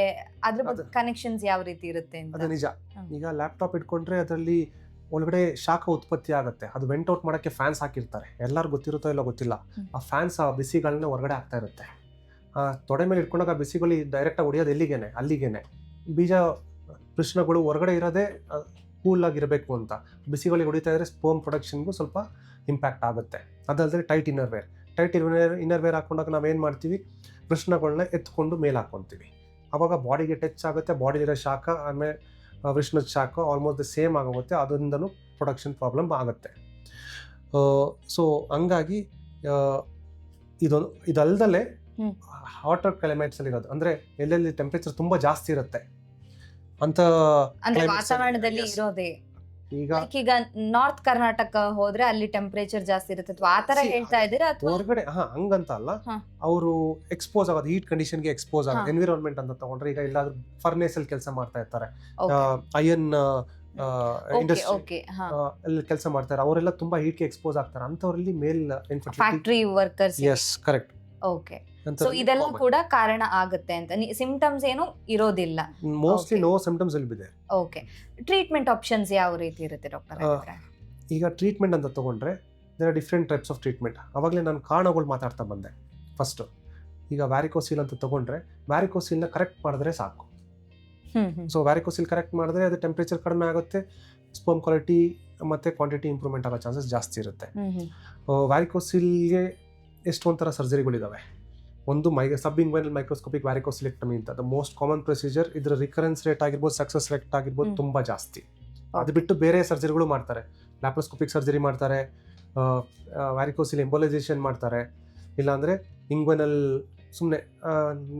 [SPEAKER 2] ಅದ್ರ ಕನೆಕ್ಷನ್ಸ್ ಯಾವ ರೀತಿ ಇರುತ್ತೆ
[SPEAKER 1] ಅದು ನಿಜ. ಈಗ ಲ್ಯಾಪ್ಟಾಪ್ ಇಟ್ಕೊಂಡ್ರೆ ಅದರಲ್ಲಿ ಒಳಗಡೆ ಶಾಖ ಉತ್ಪತ್ತಿ ಆಗುತ್ತೆ. ಅದು ವೆಂಟ್ ಔಟ್ ಮಾಡೋಕ್ಕೆ ಫ್ಯಾನ್ಸ್ ಹಾಕಿರ್ತಾರೆ. ಎಲ್ಲರೂ ಗೊತ್ತಿರುತ್ತೋ ಇಲ್ಲೋ ಗೊತ್ತಿಲ್ಲ. ಆ ಫ್ಯಾನ್ಸ್ ಆ ಬಿಸಿಗಳನ್ನ ಹೊರಗಡೆ ಆಗ್ತಾ ಇರುತ್ತೆ. ಆ ತೊಡೆ ಮೇಲೆ ಇಟ್ಕೊಂಡಾಗ ಆ ಬಿಸಿಗಳು ಡೈರೆಕ್ಟಾಗಿ ಹೊಡಿಯೋದು ಎಲ್ಲಿಗೇನೆ? ಅಲ್ಲಿಗೇನೆ. ಬೀಜ ಕೃಷ್ಣಗಳು ಹೊರಗಡೆ ಇರೋದೇ ಕೂಲ್ ಆಗಿರಬೇಕು ಅಂತ. ಬಿಸಿಗಳಿಗೆ ಹೊಡಿತಾ ಇದ್ರೆ ಸ್ಪೋಮ್ ಪ್ರೊಡಕ್ಷನ್ಗೂ ಸ್ವಲ್ಪ ಇಂಪ್ಯಾಕ್ಟ್ ಆಗುತ್ತೆ. ಅದಲ್ಲದೆ tight inner wear tight inner inner wear ಹಾಕೊಂಡಾಗ ನಾವೇನು ಮಾಡ್ತೀವಿ? ಕೃಷ್ಣಗಳನ್ನ ಎತ್ಕೊಂಡು ಮೇಲೆ ಹಾಕ್ಕೊತೀವಿ ಅವಾಗ ಬಾಡಿಗೆ ಟಚ್ ಆಗುತ್ತೆ ಬಾಡಿಲಿರೋ ಶಾಖ ಆಮೇಲೆ ವೃಷ್ಣದ ಶಾಖ ಆಲ್ಮೋಸ್ಟ್ ದ ಸೇಮ್ ಆಗೋಗುತ್ತೆ. ಅದರಿಂದಲೂ ಪ್ರೊಡಕ್ಷನ್ ಪ್ರಾಬ್ಲಮ್ ಆಗುತ್ತೆ. ಸೊ ಹಂಗಾಗಿ ಇದೊಂದು ಇದಲ್ದಲೆ ಹಾಟರ್ ಕ್ಲೈಮೇಟ್ಸಲ್ಲಿ ಇರೋದು. ಅಂದರೆ ಎಲ್ಲೆಲ್ಲಿ ಟೆಂಪ್ರೇಚರ್ ತುಂಬ ಜಾಸ್ತಿ ಇರುತ್ತೆ. ಅಂತ
[SPEAKER 2] ವಾತಾವರಣದಲ್ಲಿ ಇರೋದೇ.
[SPEAKER 1] ಈಗ
[SPEAKER 2] ಈಗ ನಾರ್ತ್ ಕರ್ನಾಟಕ ಹೋದ್ರೆ ಅಲ್ಲಿ ಟೆಂಪರೇಚರ್ ಜಾಸ್ತಿ ಇರುತ್ತೆ ಅಥವಾ ಆತರ
[SPEAKER 1] See,
[SPEAKER 2] ಹೇಳ್ತಾ ಇದ್ದೀರಾ ಅಥವಾ
[SPEAKER 1] ಹೊರಗಡೆ ಹಾ ಹಂಗಂತ ಅಲ್ಲ.
[SPEAKER 2] ಹಾ.
[SPEAKER 1] ಅವರು ಎಕ್ಸ್ಪೋಸ್ ಆಗೋದು ಹೀಟ್ ಕಂಡೀಷನ್ಗೆ ಎಕ್ಸ್ಪೋಸ್ ಆಗೋದು. ಎನ್ವಿರಾನ್ಮೆಂಟ್ ಅಂತ ತಗೊಂಡ್ರೆ ಈಗ ಎಲ್ಲಾದ್ರೂ ಫರ್ನೇಸ್ ಅಲ್ಲಿ ಕೆಲಸ ಮಾಡ್ತಾ ಇರ್ತಾರೆ.
[SPEAKER 2] Iron
[SPEAKER 1] iron
[SPEAKER 2] okay
[SPEAKER 1] industry
[SPEAKER 2] okay ಹಾ.
[SPEAKER 1] ಅಲ್ಲಿ ಕೆಲಸ ಮಾಡ್ತಾರೆ. ಅವರೆಲ್ಲ ತುಂಬಾ ಹೀಟ್ಗೆ ಎಕ್ಸ್ಪೋಸ್ ಆಗ್ತಾರೆ. ಅಂತವರಲ್ಲಿ male infertility
[SPEAKER 2] factory workers
[SPEAKER 1] yes correct
[SPEAKER 2] okay so ಇದೆಲ್ಲ ಕೂಡ ಕಾರಣ ಆಗುತ್ತೆ ಅಂತ. ಸಿಂಪ್ಟಮ್ಸ್ ಏನು ಇರೋದಿಲ್ಲ.
[SPEAKER 1] Mostly. No symptoms will be there
[SPEAKER 2] okay treatment options ಯಾವ ರೀತಿ ಇರುತ್ತೆ ಡಾಕ್ಟರ್
[SPEAKER 1] ಈಗ ಟ್ರೀಟ್ಮೆಂಟ್ ಅಂತ ತಗೊಂಡ್ರೆ there are different types of treatment ಅವಾಗಲೇ ನಾನು ಕಾರಣಗಳು ಮಾತಾಡ್ತಾ ಬಂದೆ. ಫಸ್ಟು ಈಗ ವ್ಯಾರಿಕೋಸಿಲ್ ಅಂತ ತಗೊಂಡ್ರೆ ವ್ಯಾರಿಕೋಸಿಲ್ನ ಕರೆಕ್ಟ್ ಮಾಡಿದ್ರೆ ಸಾಕು. ಸೊ ವ್ಯಾರಿಕೋಸಿಲ್ ಕರೆಕ್ಟ್ ಮಾಡಿದ್ರೆ ಅದು ಟೆಂಪ್ರೇಚರ್ ಕಡಿಮೆ ಆಗುತ್ತೆ ಸ್ಪೋಮ್ ಕ್ವಾಲಿಟಿ ಮತ್ತು ಕ್ವಾಂಟಿಟಿ ಇಂಪ್ರೂವ್ಮೆಂಟ್ ಆಗೋ ಚಾನ್ಸಸ್ ಜಾಸ್ತಿ ಇರುತ್ತೆ. ವ್ಯಾರಿಕೋಸಿಲ್ಗೆ ಎಷ್ಟೊಂದು ಒಂಥರ ಸರ್ಜರಿಗಳಿದ್ದಾವೆ ಒಂದು ಮೈ ಸಬ್ ಇಂಗ್ವೈನಲ್ ಮೈಕ್ರೋಸ್ಕೋಪಿಕ್ ವ್ಯಾರಿಕೋಸಿಲೆಕ್ಟಮಿ ಅಂತ. ದ ಮೋಸ್ಟ್ ಕಾಮನ್ ಪ್ರೊಸೀಜರ್ ಇದರ ರಿಕರೆನ್ಸ್ ರೇಟ್ ಆಗಿರ್ಬೋದು ಸಕ್ಸಸ್ ರೇಟ್ ಆಗಿರ್ಬೋದು. ತುಂಬ ಜಾಸ್ತಿ. ಅದು ಬಿಟ್ಟು ಬೇರೆ ಸರ್ಜರಿಗಳು ಮಾಡ್ತಾರೆ. ಲ್ಯಾಪ್ರೋಸ್ಕೋಪಿಕ್ ಸರ್ಜರಿ ಮಾಡ್ತಾರೆ ವ್ಯಾರಿಕೋಸಿಲ್ ಎಂಬೋಲೈಸೇಷನ್ ಮಾಡ್ತಾರೆ. ಇಲ್ಲಾಂದರೆ ಇಂಗ್ವೆನಲ್ ಸುಮ್ಮನೆ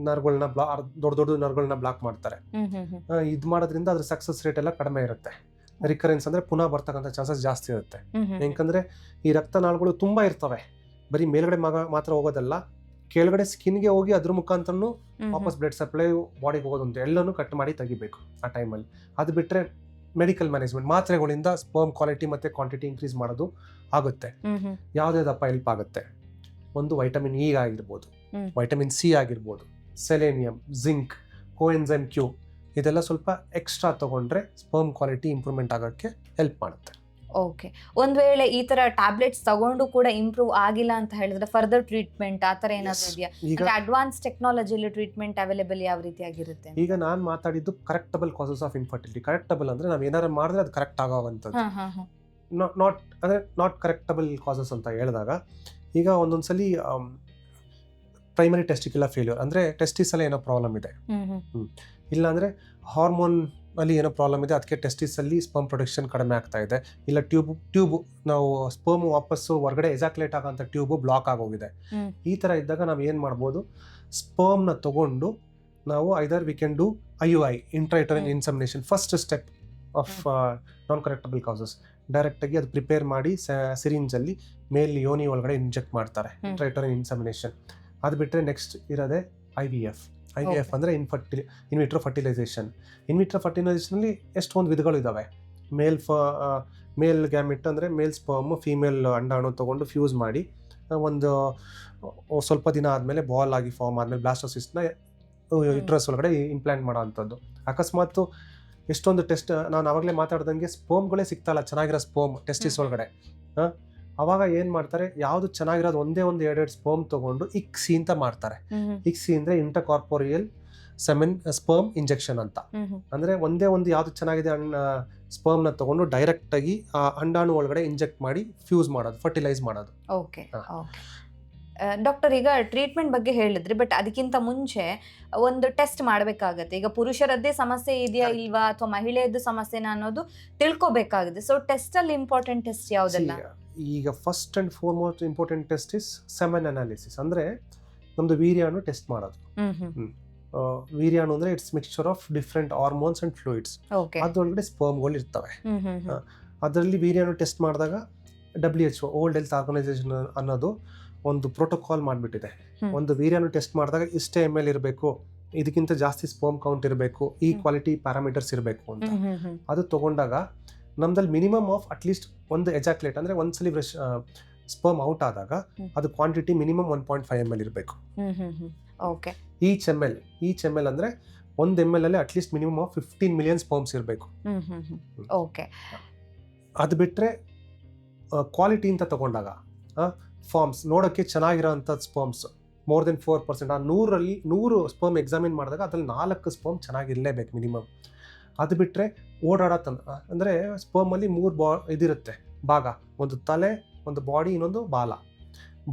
[SPEAKER 1] ನರ್ಗಳನ್ನ ಬ್ಲಾ ದೊಡ್ಡ ದೊಡ್ಡ ನರ್ಗಳನ್ನ ಬ್ಲಾಕ್ ಮಾಡ್ತಾರೆ. ಇದು ಮಾಡೋದ್ರಿಂದ ಅದ್ರ ಸಕ್ಸಸ್ ರೇಟ್ ಎಲ್ಲ ಕಡಿಮೆ ಇರುತ್ತೆ. ರಿಕರೆನ್ಸ್ ಅಂದರೆ ಪುನಃ ಬರ್ತಕ್ಕಂಥ ಚಾನ್ಸಸ್ ಜಾಸ್ತಿ ಇರುತ್ತೆ. ಯಾಕಂದರೆ ಈ ರಕ್ತನಾಳಗಳು ತುಂಬ ಇರ್ತವೆ. ಬರೀ ಮೇಲ್ಗಡೆ ಮಗ ಮಾತ್ರ ಹೋಗೋದಲ್ಲ ಕೆಳಗಡೆ ಸ್ಕಿನ್ಗೆ ಹೋಗಿ ಅದ್ರ ಮುಖಾಂತರನು ವಾಪಸ್ ಬ್ಲಡ್ ಸಪ್ಲೈ ಬಾಡಿಗೆ ಹೋಗೋದೊಂದು ಎಲ್ಲನೂ ಕಟ್ ಮಾಡಿ ತೆಗಿಬೇಕು ಆ ಟೈಮಲ್ಲಿ ಅದು ಬಿಟ್ಟರೆ ಮೆಡಿಕಲ್ ಮ್ಯಾನೇಜ್ಮೆಂಟ್ ಮಾತ್ರೆಗಳಿಂದ ಸ್ಪರ್ಮ್ ಕ್ವಾಲಿಟಿ ಮತ್ತು ಕ್ವಾಂಟಿಟಿ ಇನ್ಕ್ರೀಸ್ ಮಾಡೋದು ಆಗುತ್ತೆ.
[SPEAKER 2] ಹ್ಮ್ ಹ್ಮ್.
[SPEAKER 1] ಯಾವುದೇ ದಪ್ಪ ಹೆಲ್ಪ್ ಆಗುತ್ತೆ? ಒಂದು ವೈಟಮಿನ್ ಇ ಆಗಿರ್ಬೋದು
[SPEAKER 2] ಹ್ಮ್.
[SPEAKER 1] ವೈಟಮಿನ್ ಸಿ ಆಗಿರ್ಬೋದು ಸೆಲೇನಿಯಂ ಜಿಂಕ್ ಕೋಎನ್ಸೈಮ್ ಕ್ಯೂ ಇದೆಲ್ಲ ಸ್ವಲ್ಪ ಎಕ್ಸ್ಟ್ರಾ ತಗೊಂಡ್ರೆ ಸ್ಪರ್ಮ್ ಕ್ವಾಲಿಟಿ ಇಂಪ್ರೂವ್ಮೆಂಟ್ ಆಗೋಕ್ಕೆ ಹೆಲ್ಪ್ ಮಾಡುತ್ತೆ.
[SPEAKER 2] ಓಕೆ ಒಂದ್ ವೇಳೆ ಈ ತರ ಟ್ಯಾಬ್ಲೆಟ್ಸ್ ತಗೊಂಡು ಕೂಡ ಇಂಪ್ರೂವ್ ಆಗಿಲ್ಲ ಅಂತ ಹೇಳಿದ್ರೆ ಫರ್ದರ್ ಟ್ರೀಟ್ಮೆಂಟ್ ಆ ತರ ಏನಾದ್ರು ಇದೆಯಾ?
[SPEAKER 1] ಈಗ
[SPEAKER 2] ಅಡ್ವಾನ್ಸ್ ಟೆಕ್ನಾಲಜಿಲಿ ಟ್ರೀಟ್ಮೆಂಟ್ ಅವೈಲೇಬಲ್ ಯಾವ ರೀತಿಯಾಗಿರುತ್ತೆ
[SPEAKER 1] ಈಗ ನಾನು ಮಾತಾಡಿದ್ದು correctable causes of infertility correctable ಅಂದ್ರೆ ನಾವು ಏನಾರು ಮಾಡಿದ್ರೆ ಅದು ಕರೆಕ್ಟ್ ಆಗೋವಂಥದ್ದು. ನಾಟ್ ಅಂದರೆ ನಾಟ್ ಕರೆಕ್ಟಬಲ್ ಕಾಸಸ್ ಅಂತ ಹೇಳಿದಾಗ ಈಗ ಒಂದೊಂದ್ಸಲಿ ಪ್ರೈಮರಿ ಟೆಸ್ಟಿಕ್ಯುಲರ್ ಫೇಲ್ಯೂರ್ ಅಂದರೆ ಅಲ್ಲ ಏನೋ ಪ್ರಾಬ್ಲಮ್ ಇದೆ.
[SPEAKER 2] ಇಲ್ಲ ಅಂದ್ರೆ
[SPEAKER 1] ಇಲ್ಲಾಂದರೆ ಹಾರ್ಮೋನ್ ಅಲ್ಲಿ ಏನೋ ಪ್ರಾಬ್ಲಮ್ ಇದೆ ಅದಕ್ಕೆ ಟೆಸ್ಟಿಸಲ್ಲಿ ಸ್ಪರ್ಮ್ ಪ್ರೊಡಕ್ಷನ್ ಕಡಿಮೆ ಆಗ್ತಾ ಇದೆ. ಇಲ್ಲ ಟ್ಯೂಬ್ ಟ್ಯೂಬ್ ನಾವು ಸ್ಪರ್ಮ್ ವಾಪಸ್ಸು ಹೊರಗಡೆ ಎಜಾಕ್ಲೇಟ್ ಆಗೋಂಥ ಟ್ಯೂಬು ಬ್ಲಾಕ್ ಆಗೋಗಿದೆ. ಈ ಥರ ಇದ್ದಾಗ ನಾವು ಏನು ಮಾಡ್ಬೋದು? ಸ್ಪರ್ಮ್ನ ತಗೊಂಡು ನಾವು either we can do I U I intrauterine. Insemination first step of non correctable causes ಡೈರೆಕ್ಟಾಗಿ ಅದು ಪ್ರಿಪೇರ್ ಮಾಡಿ ಸಿರಿಂಜಲ್ಲಿ ಮೇಲ್ ಯೋನಿ ಒಳಗಡೆ ಇಂಜೆಕ್ಟ್ ಮಾಡ್ತಾರೆ. ಇಂಟ್ರೈಟರಿನ್ ಇನ್ಸಮಿನೇಷನ್ ಅದು ಬಿಟ್ಟರೆ ನೆಕ್ಸ್ಟ್ ಇರೋದೇ I V F I V F. ಅಂದರೆ ಇನ್ಫರ್ಟಿ in vitro fertilisation. In vitro ಫರ್ಟಿಲೈಸೇಷನಲ್ಲಿ ಎಷ್ಟೊಂದು ವಿಧಗಳು ಇದ್ದಾವೆ ಮೇಲ್ ಫ ಮೇಲ್ ಗ್ಯಾಮಿಟ್ ಅಂದರೆ ಮೇಲ್ ಸ್ಪರ್ಮ್ ಫೀಮೇಲ್ ಅಂಡಾಣು ತೊಗೊಂಡು ಫ್ಯೂಸ್ ಮಾಡಿ ಒಂದು ಸ್ವಲ್ಪ ದಿನ ಆದಮೇಲೆ ಬಾಲ್ ಆಗಿ ಫಾರ್ಮ್ ಆದಮೇಲೆ ಬ್ಲಾಸ್ಟೋಸಿಸ್ನ ಇಟ್ರಸ್ ಒಳಗಡೆ ಇಂಪ್ಲಾಂಟ್ ಮಾಡೋ ಅಂಥದ್ದು ಅಕಸ್ಮಾತ್ ಎಷ್ಟೊಂದು ಟೆಸ್ಟ್ ನಾನು ಆವಾಗಲೇ ಮಾತಾಡ್ದಂಗೆ ಸ್ಪೋಮ್ಗಳೇ ಸಿಗ್ತಾಯಿಲ್ಲ ಚೆನ್ನಾಗಿರೋ ಸ್ಪೋಮ್ ಟೆಸ್ಟಿಸ್ ಒಳಗಡೆ. ಹಾಂ? ಅವಾಗ ಏನ್ ಮಾಡ್ತಾರೆ ಯಾವ್ದು ಚೆನ್ನಾಗಿರೋದು ಒಂದೇ ಒಂದು ಎರಡೆರಡು ಸ್ಪರ್ಮ್ ತಗೊಂಡು ಇಕ್ಸಿ ಅಂತ ಮಾಡ್ತಾರೆ.
[SPEAKER 2] ಇಕ್ಸಿ ಅಂದ್ರೆ
[SPEAKER 1] ICSI corporeal intercorporeal semen sperm injection ಅಂತ ಅಂದರೆ ಒಂದೇ ಒಂದು ಯಾವ್ದು ಚೆನ್ನಾಗಿದೆ ಅಣ್ಣ ಸ್ಪರ್ಮ್ನ ಡೈರೆಕ್ಟ್ ಆಗಿ ಆ ಅಂಡಾಣು ಒಳಗಡೆ ಇಂಜೆಕ್ಟ್ ಮಾಡಿ ಫ್ಯೂಸ್ ಮಾಡೋದು ಫರ್ಟಿಲೈಸ್ ಮಾಡೋದು.
[SPEAKER 2] ಓಕೆ ಡಾಕ್ಟರ್ ಈಗ ಟ್ರೀಟ್ಮೆಂಟ್ ಬಗ್ಗೆ ಹೇಳಿದ್ರಿ ಬಟ್ ಅದಕ್ಕಿಂತ ಮುಂಚೆ ಒಂದು ಟೆಸ್ಟ್ ಮಾಡಬೇಕಾಗತ್ತೆ. ಈಗ ಪುರುಷರದ್ದೇ ಸಮಸ್ಯೆ ಇದೆಯಾ. ಇಲ್ವಾ ಅಥವಾ ಮಹಿಳೆಯದ್ದು ಸಮಸ್ಯೆನಾ ಅನ್ನೋದು ತಿಳ್ಕೊಬೇಕಾಗುತ್ತೆ. ಸೊ ಟೆಸ್ಟ್ ಅಲ್ಲಿ ಇಂಪಾರ್ಟೆಂಟ್ ಟೆಸ್ಟ್ ಯಾವುದೆಲ್ಲ?
[SPEAKER 1] ಈಗ first and foremost important test is semen analysis ಅಂದರೆ ನಮ್ಮದು ವೀರ್ಯಾನು ಟೆಸ್ಟ್ ಮಾಡೋದು. ವೀರ್ಯಾನು ವೀರ್ಯಾಣು ಅಂದರೆ it's mixture of different hormones and fluids ಅದರೊಳಗಡೆ ಸ್ಪರ್ಮ್ಗಳು ಇರ್ತವೆ. ಅದರಲ್ಲಿ ವೀರ್ಯಾನು ಟೆಸ್ಟ್ ಮಾಡಿದಾಗ W H world health organization ಅನ್ನೋದು ಒಂದು ಪ್ರೋಟೋಕಾಲ್ ಮಾಡಿಬಿಟ್ಟಿದೆ. ಒಂದು ವೀರ್ಯಾನು ಟೆಸ್ಟ್ ಮಾಡಿದಾಗ ಇಷ್ಟೇ ಎಂ ಎಲ್ ಇರಬೇಕು ಇದಕ್ಕಿಂತ ಜಾಸ್ತಿ ಸ್ಪರ್ಮ್ ಕೌಂಟ್ ಇರಬೇಕು ಈ ಕ್ವಾಲಿಟಿ ಪ್ಯಾರಾಮೀಟರ್ಸ್ ಇರಬೇಕು ಅಂತ. ಅದು ತಗೊಂಡಾಗ ನಮ್ದಲ್ಲಿ ಮಿನಿಮಮ್ ಆಫ್ ಅಟ್ಲೀಸ್ಟ್ ಒಂದು ಎಜಾಕ್ಲೇಟ್ ಅಂದರೆ ಒಂದ್ಸಲಿ ಬ್ರಷ್ ಸ್ಪರ್ಮ್ ಔಟ್ ಆದಾಗ ಅದು quantity minimum one point five M L ಇರಬೇಕು
[SPEAKER 2] okay
[SPEAKER 1] each M L each M L ಅಂದರೆ ಒಂದು ಎಂ ಎಲ್ ಅಲ್ಲಿ at least minimum of fifteen million sperms ಇರಬೇಕು.
[SPEAKER 2] ಓಕೆ
[SPEAKER 1] ಅದು ಬಿಟ್ಟರೆ ಕ್ವಾಲಿಟಿ ಅಂತ ತಗೊಂಡಾಗ ಫಾರ್ಮ್ಸ್ ನೋಡೋಕ್ಕೆ ಚೆನ್ನಾಗಿರೋ sperms more than four percent ಆ ನೂರಲ್ಲಿ ನೂರು ಸ್ಪರ್ಮ್ ಎಕ್ಸಾಮಿನ್ ಮಾಡಿದಾಗ ಅದ್ರಲ್ಲಿ ನಾಲ್ಕು ಸ್ಪರ್ಮ್ ಚೆನ್ನಾಗಿರಲೇಬೇಕು ಮಿನಿಮಮ್ ಅದು ಬಿಟ್ಟರೆ ಓಡಾಡೋ ಅಂದರೆ ಸ್ಪರ್ಮಲ್ಲಿ ಮೂರು ಬಾ, ಇದಿರುತ್ತೆ. ಭಾಗ. ಒಂದು ತಲೆ, ಒಂದು ಬಾಡಿ ಇನ್ನೊಂದು ಬಾಲ.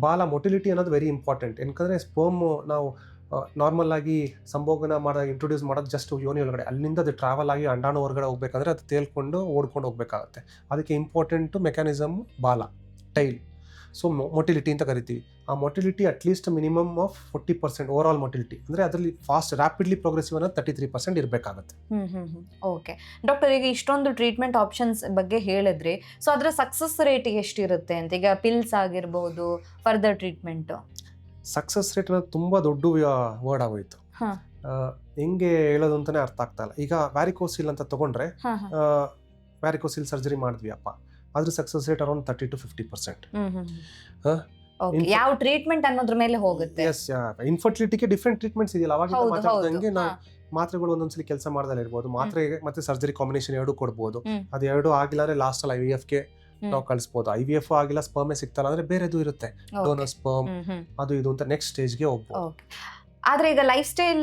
[SPEAKER 1] ಬಾಲ ಮೊಟಿಲಿಟಿ ಅನ್ನೋದು ವೆರಿ ಇಂಪಾರ್ಟೆಂಟ್ ಯಾಕಂದರೆ ಸ್ಪರ್ಮ್ ನಾವು ನಾರ್ಮಲ್ ಆಗಿ ಸಂಭೋಗನ ಮಾಡಿದಾಗ ಇಂಟ್ರೊಡ್ಯೂಸ್ ಮಾಡೋದು ಜಸ್ಟ್ ಯೋನಿ ಒಳಗಡೆ. ಅಲ್ಲಿಂದ ಅದು ಟ್ರಾವೆಲ್ ಆಗಿ ಅಂಡಾಣು ಹೊರಗಡೆ ಹೋಗ್ಬೇಕಂದ್ರೆ ಅದು ತೇಲ್ಕೊಂಡು ಓಡ್ಕೊಂಡು ಹೋಗ್ಬೇಕಾಗುತ್ತೆ. ಅದಕ್ಕೆ ಇಂಪಾರ್ಟೆಂಟು ಮೆಕ್ಯಾನಿಸಮ್ ಬಾಲ ಟೈಲ್ ಸೊ ಮೊಟಿಲಿಟಿ ಅಂತ ಕರಿತೀವಿ. ಆ motility at least minimum of forty percent over all motility ಅಂದರೆ ಅದರಲ್ಲಿ ಫಾಸ್ಟ್ ರ್ಯಾಪಿಡ್ಲಿ ಪ್ರೋಗ್ರೆಸಿವ್ ಅನ್ನೋದು ತರ್ಟಿ ತ್ರೀ ಪರ್ಸೆಂಟ್ ಇರಬೇಕಾಗುತ್ತೆ
[SPEAKER 2] ಓಕೆ ಡಾಕ್ಟರ್ ಈಗ ಇಷ್ಟೊಂದು ಟ್ರೀಟ್ಮೆಂಟ್ ಆಪ್ಷನ್ಸ್ ಬಗ್ಗೆ ಹೇಳಿದ್ರಿ. ಸೊ ಅದರ ಸಕ್ಸಸ್ ರೇಟ್ ಎಷ್ಟಿರುತ್ತೆ ಅಂತ? ಈಗ ಪಿಲ್ಸ್ ಆಗಿರ್ಬೋದು ಫರ್ದರ್ ಟ್ರೀಟ್ಮೆಂಟ್
[SPEAKER 1] ಸಕ್ಸಸ್ ರೇಟ್ ಅನ್ನೋದು ತುಂಬ ದೊಡ್ಡ ವರ್ಡ್ ಆಗೋಯ್ತು.
[SPEAKER 2] ಹಾ.
[SPEAKER 1] ಹೆಂಗೆ ಹೇಳೋದು ಅಂತಾನೆ ಅರ್ಥ ಆಗ್ತಾ ಇಲ್ಲ. ಈಗ ವ್ಯಾರಿಕೋಸಿಲ್ ಅಂತ ತಗೊಂಡ್ರೆ ವ್ಯಾರಿಕೋಸಿಲ್ ಸರ್ಜರಿ ಮಾಡಿದ್ವಿ ಅಪ್ಪ. ಅದ್ರ success rate around thirty to fifty percent
[SPEAKER 2] ಯಾವ ಟ್ರೀಟ್ಮೆಂಟ್ ಅನ್ನೋದ್ರ ಮೇಲೆ ಹೋಗುತ್ತೆ?
[SPEAKER 1] ಎಸ್ ಇನ್ಫರ್ಟಿಲಿಟಿಗೆ ಡಿಫ್ರೆಂಟ್ ಟ್ರೀಟ್ಮೆಂಟ್ಸ್ ಇದೆಯಲ್ಲ ಅವಾಗ ಮಾತಾಡ್ದಂಗೆ
[SPEAKER 2] ನಾ.
[SPEAKER 1] ಮಾತ್ರೆಗಳು ಒಂದೊಂದ್ಸಲಿ ಕೆಲಸ ಮಾಡ್ದಲ್ಲ ಇರ್ಬೋದು. ಮಾತ್ರೆ ಮತ್ತೆ ಸರ್ಜರಿ ಕಾಂಬಿನೇಷನ್ ಎರಡು ಕೊಡ್ಬೋದು. ಅದು ಎರಡು ಆಗಿಲ್ಲ ಅಂದ್ರೆ ಲಾಸ್ಟ್ ಅಲ್ಲಿ ಐ ವಿ ಎಫ್ಗೆ ನಾವು ಕಳಿಸ್ಬೋದು. ಐ ವಿ ಎಫ್ ಆಗಿಲ್ಲ ಸ್ಪರ್ಮೆ ಸಿಗ್ತಲ್ಲ ಅಂದ್ರೆ ಬೇರೆದು ಇರುತ್ತೆ. ಡೋನರ್ ಸ್ಪರ್ಮ್ ಅದು ಇದು ಅಂತ ನೆಕ್ಸ್ಟ್ ಸ್ಟೇಜ್ಗೆ ಹೋಗ್ಬೋದು.
[SPEAKER 2] ಆದ್ರೆ ಈಗ ಲೈಫ್ ಸ್ಟೈಲ್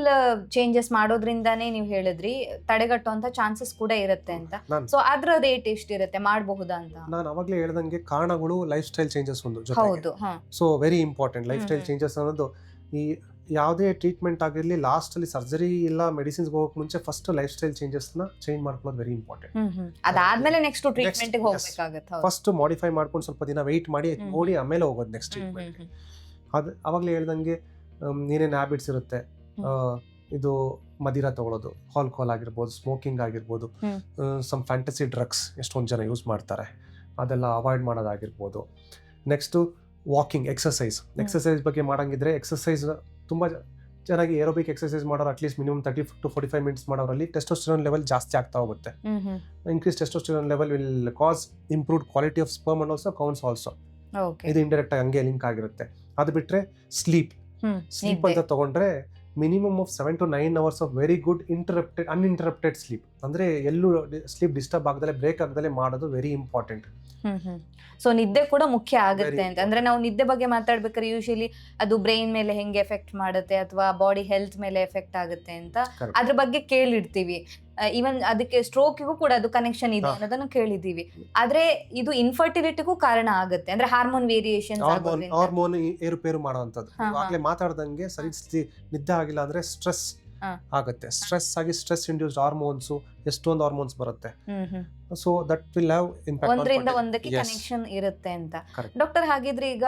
[SPEAKER 2] ಚೇಂಜಸ್ ಮಾಡೋದ್ರಿಂದಾನೇ ನೀವು ಹೇಳಿದ್ರಿ ತಡೆಗಟ್ಟುವಂತ ಚಾನ್ಸಸ್ ಕೂಡ ಇರುತ್ತೆ ಅಂತ. ಸೊ ಅದ್ರ ರೇಟ್ ಎಷ್ಟಿರುತ್ತೆ? ಮಾಡಬಹುದಾ ಅಂತ.
[SPEAKER 1] ನಾನು ಅವಾಗಲೇ ಹೇಳ್ದಂಗೆ ಕಾರಣಗಳು ಲೈಫ್ ಸ್ಟೈಲ್ ಚೇಂಜಸ್ ಒಂದು
[SPEAKER 2] ಹೌದು
[SPEAKER 1] so very important life style. Changes ಅನ್ನೋದು ಈ ಯಾವುದೇ ಟ್ರೀಟ್ಮೆಂಟ್ ಆಗಿರಲಿ ಲಾಸ್ಟಲ್ಲಿ ಸರ್ಜರಿ ಇಲ್ಲ ಮೆಡಿಸಿನ್ಸ್ ಹೋಗೋಕೆ ಮುಂಚೆ ಫಸ್ಟ್ ಲೈಫ್ ಸ್ಟೈಲ್ ಚೇಂಜಸ್ನ ಚೇಂಜ್ ಮಾಡ್ಕೊಳ್ಳೋದು ವೆರಿ ಇಂಪಾರ್ಟೆಂಟ್
[SPEAKER 2] ಅದಾದ್ಮೇಲೆ ನೆಕ್ಸ್ಟ್ ಟ್ರೀಟ್ಮೆಂಟ್ ಹೋಗಬೇಕಾಗುತ್ತೆ
[SPEAKER 1] ಫಸ್ಟ್ ಮಾಡಿಫೈ ಮಾಡ್ಕೊಂಡು ಸ್ವಲ್ಪ ದಿನ ವೆಯ್ಟ್ ಮಾಡಿ ನೋಡಿ ಆಮೇಲೆ ಹೋಗೋದು ನೆಕ್ಸ್ಟ್ ಟ್ರೀಟ್ಮೆಂಟ್. ಅದು ಅವಾಗಲೇ ಹೇಳ್ದಂಗೆ ಏನೇನು ಹ್ಯಾಬಿಟ್ಸ್ ಇರುತ್ತೆ. ಇದು ಮದಿರ ತಗೊಳ್ಳೋದು ಹಾಲ್ಕೋಲ್ ಆಗಿರ್ಬೋದು ಸ್ಮೋಕಿಂಗ್ ಆಗಿರ್ಬೋದು. ಸಮ್ ಫ್ಯಾಂಟಸಿ ಡ್ರಗ್ಸ್ ಎಷ್ಟೊಂದು ಜನ ಯೂಸ್ ಮಾಡ್ತಾರೆ. ಅದೆಲ್ಲ ಅವಾಯ್ಡ್ ಮಾಡೋದಾಗಿರ್ಬೋದು. ನೆಕ್ಸ್ಟು ವಾಕಿಂಗ್ ಎಕ್ಸಸೈಸ್ ಎಕ್ಸಸೈಸ್ ಬಗ್ಗೆ ಮಾಡೋಂಗಿದ್ರೆ ಎಕ್ಸಸೈಸ್ ತುಂಬ ಚೆನ್ನಾಗಿ ಏರೋಬಿಕ್ ಎಕ್ಸಸೈಸ್ ಮಾಡೋರು at least minimum thirty to forty five minutes ಮಾಡೋರಲ್ಲಿ testosterone level ಜಾಸ್ತಿ ಆಗ್ತಾ ಹೋಗುತ್ತೆ. Increase testosterone level will cause improved quality of sperm and also counts also. ಇದು indirect ಆಗಿ ಹಂಗೆ ಲಿಂಕ್ ಆಗಿರುತ್ತೆ. ಅದು ಬಿಟ್ಟರೆ ಸ್ಲೀಪ್. ಸ್ಲೀಪ್. ಅಂತ ತಗೊಂಡ್ರೆ minimum of seven to nine hours of very good interrupted uninterrupted sleep ಅಂದರೆ ಎಲ್ಲೂ ಸ್ಲೀಪ್ ಡಿಸ್ಟರ್ಬ್ ಆಗದಲ್ಲೇ ಬ್ರೇಕ್ ಆಗದಲ್ಲೇ ಮಾಡೋದು very important
[SPEAKER 2] hmm hmm. So ನಿದ್ದೆ ಕೂಡ ಮುಖ್ಯ ಆಗುತ್ತೆ ಅಂತ. ಅಂದ್ರೆ ನಾವು ನಿದ್ದೆ ಬಗ್ಗೆ ಮಾತಾಡ್ಬೇಕಾದ್ರೆ ಯೂಶಲಿ ಅದು ಬ್ರೈನ್ ಮೇಲೆ ಹೆಂಗೆ ಎಫೆಕ್ಟ್ ಮಾಡುತ್ತೆ ಅಥವಾ ಬಾಡಿ ಹೆಲ್ತ್ ಮೇಲೆ ಎಫೆಕ್ಟ್ ಆಗುತ್ತೆ ಅಂತ. ಅದ್ರ ಬಗ್ಗೆ ಕೇಳಿರ್ತೀವಿ. ಈವನ್ ಅದಕ್ಕೆ ಸ್ಟ್ರೋಕಿಗೂ ಕೂಡ ಅದು ಕನೆಕ್ಷನ್ ಇದೆ. ಅನ್ನೋದನ್ನು ಕೇಳಿದೀವಿ ಆದ್ರೆ ಇದು ಇನ್ಫರ್ಟಿಲಿಟಿಗೂ ಕಾರಣ ಆಗುತ್ತೆ. ಅಂದ್ರೆ ಹಾರ್ಮೋನ್ ವೇರಿಯೇಷನ್
[SPEAKER 1] ಹಾರ್ಮೋನ್ ಹಾರ್ಮೋನ್ ಏರುಪೇರು ಮಾಡುವಂತದ್ದು ಮಾತಾಡದಂಗೆ ಸರಿ ನಿದ್ದೆ ಆಗಿಲ್ಲ ಅಂದ್ರೆ ಸ್ಟ್ರೆಸ್. ಆಗುತ್ತೆ. ಸ್ಟ್ರೆಸ್ ಆಗಿ ಸ್ಟ್ರೆಸ್ ಇಂಡ್ಯೂಸ್ಡ್ ಹಾರ್ಮೋನ್ಸ್ ಎಷ್ಟೊಂದು ಹಾರ್ಮೋನ್ಸ್ ಬರುತ್ತೆ. ಸೊ ದಟ್ ವಿಲ್ ಹ್ಯಾವ್
[SPEAKER 2] ಒಂದರಿಂದ
[SPEAKER 1] ಇಂಪ್ಯಾಕ್ಟ್
[SPEAKER 2] ಒಂದಕ್ಕೆ
[SPEAKER 1] Yes.
[SPEAKER 2] ಕನೆಕ್ಷನ್ ಇರುತ್ತೆ ಅಂತ. ಡಾಕ್ಟರ್ ಹಾಗಿದ್ರೆ ಈಗ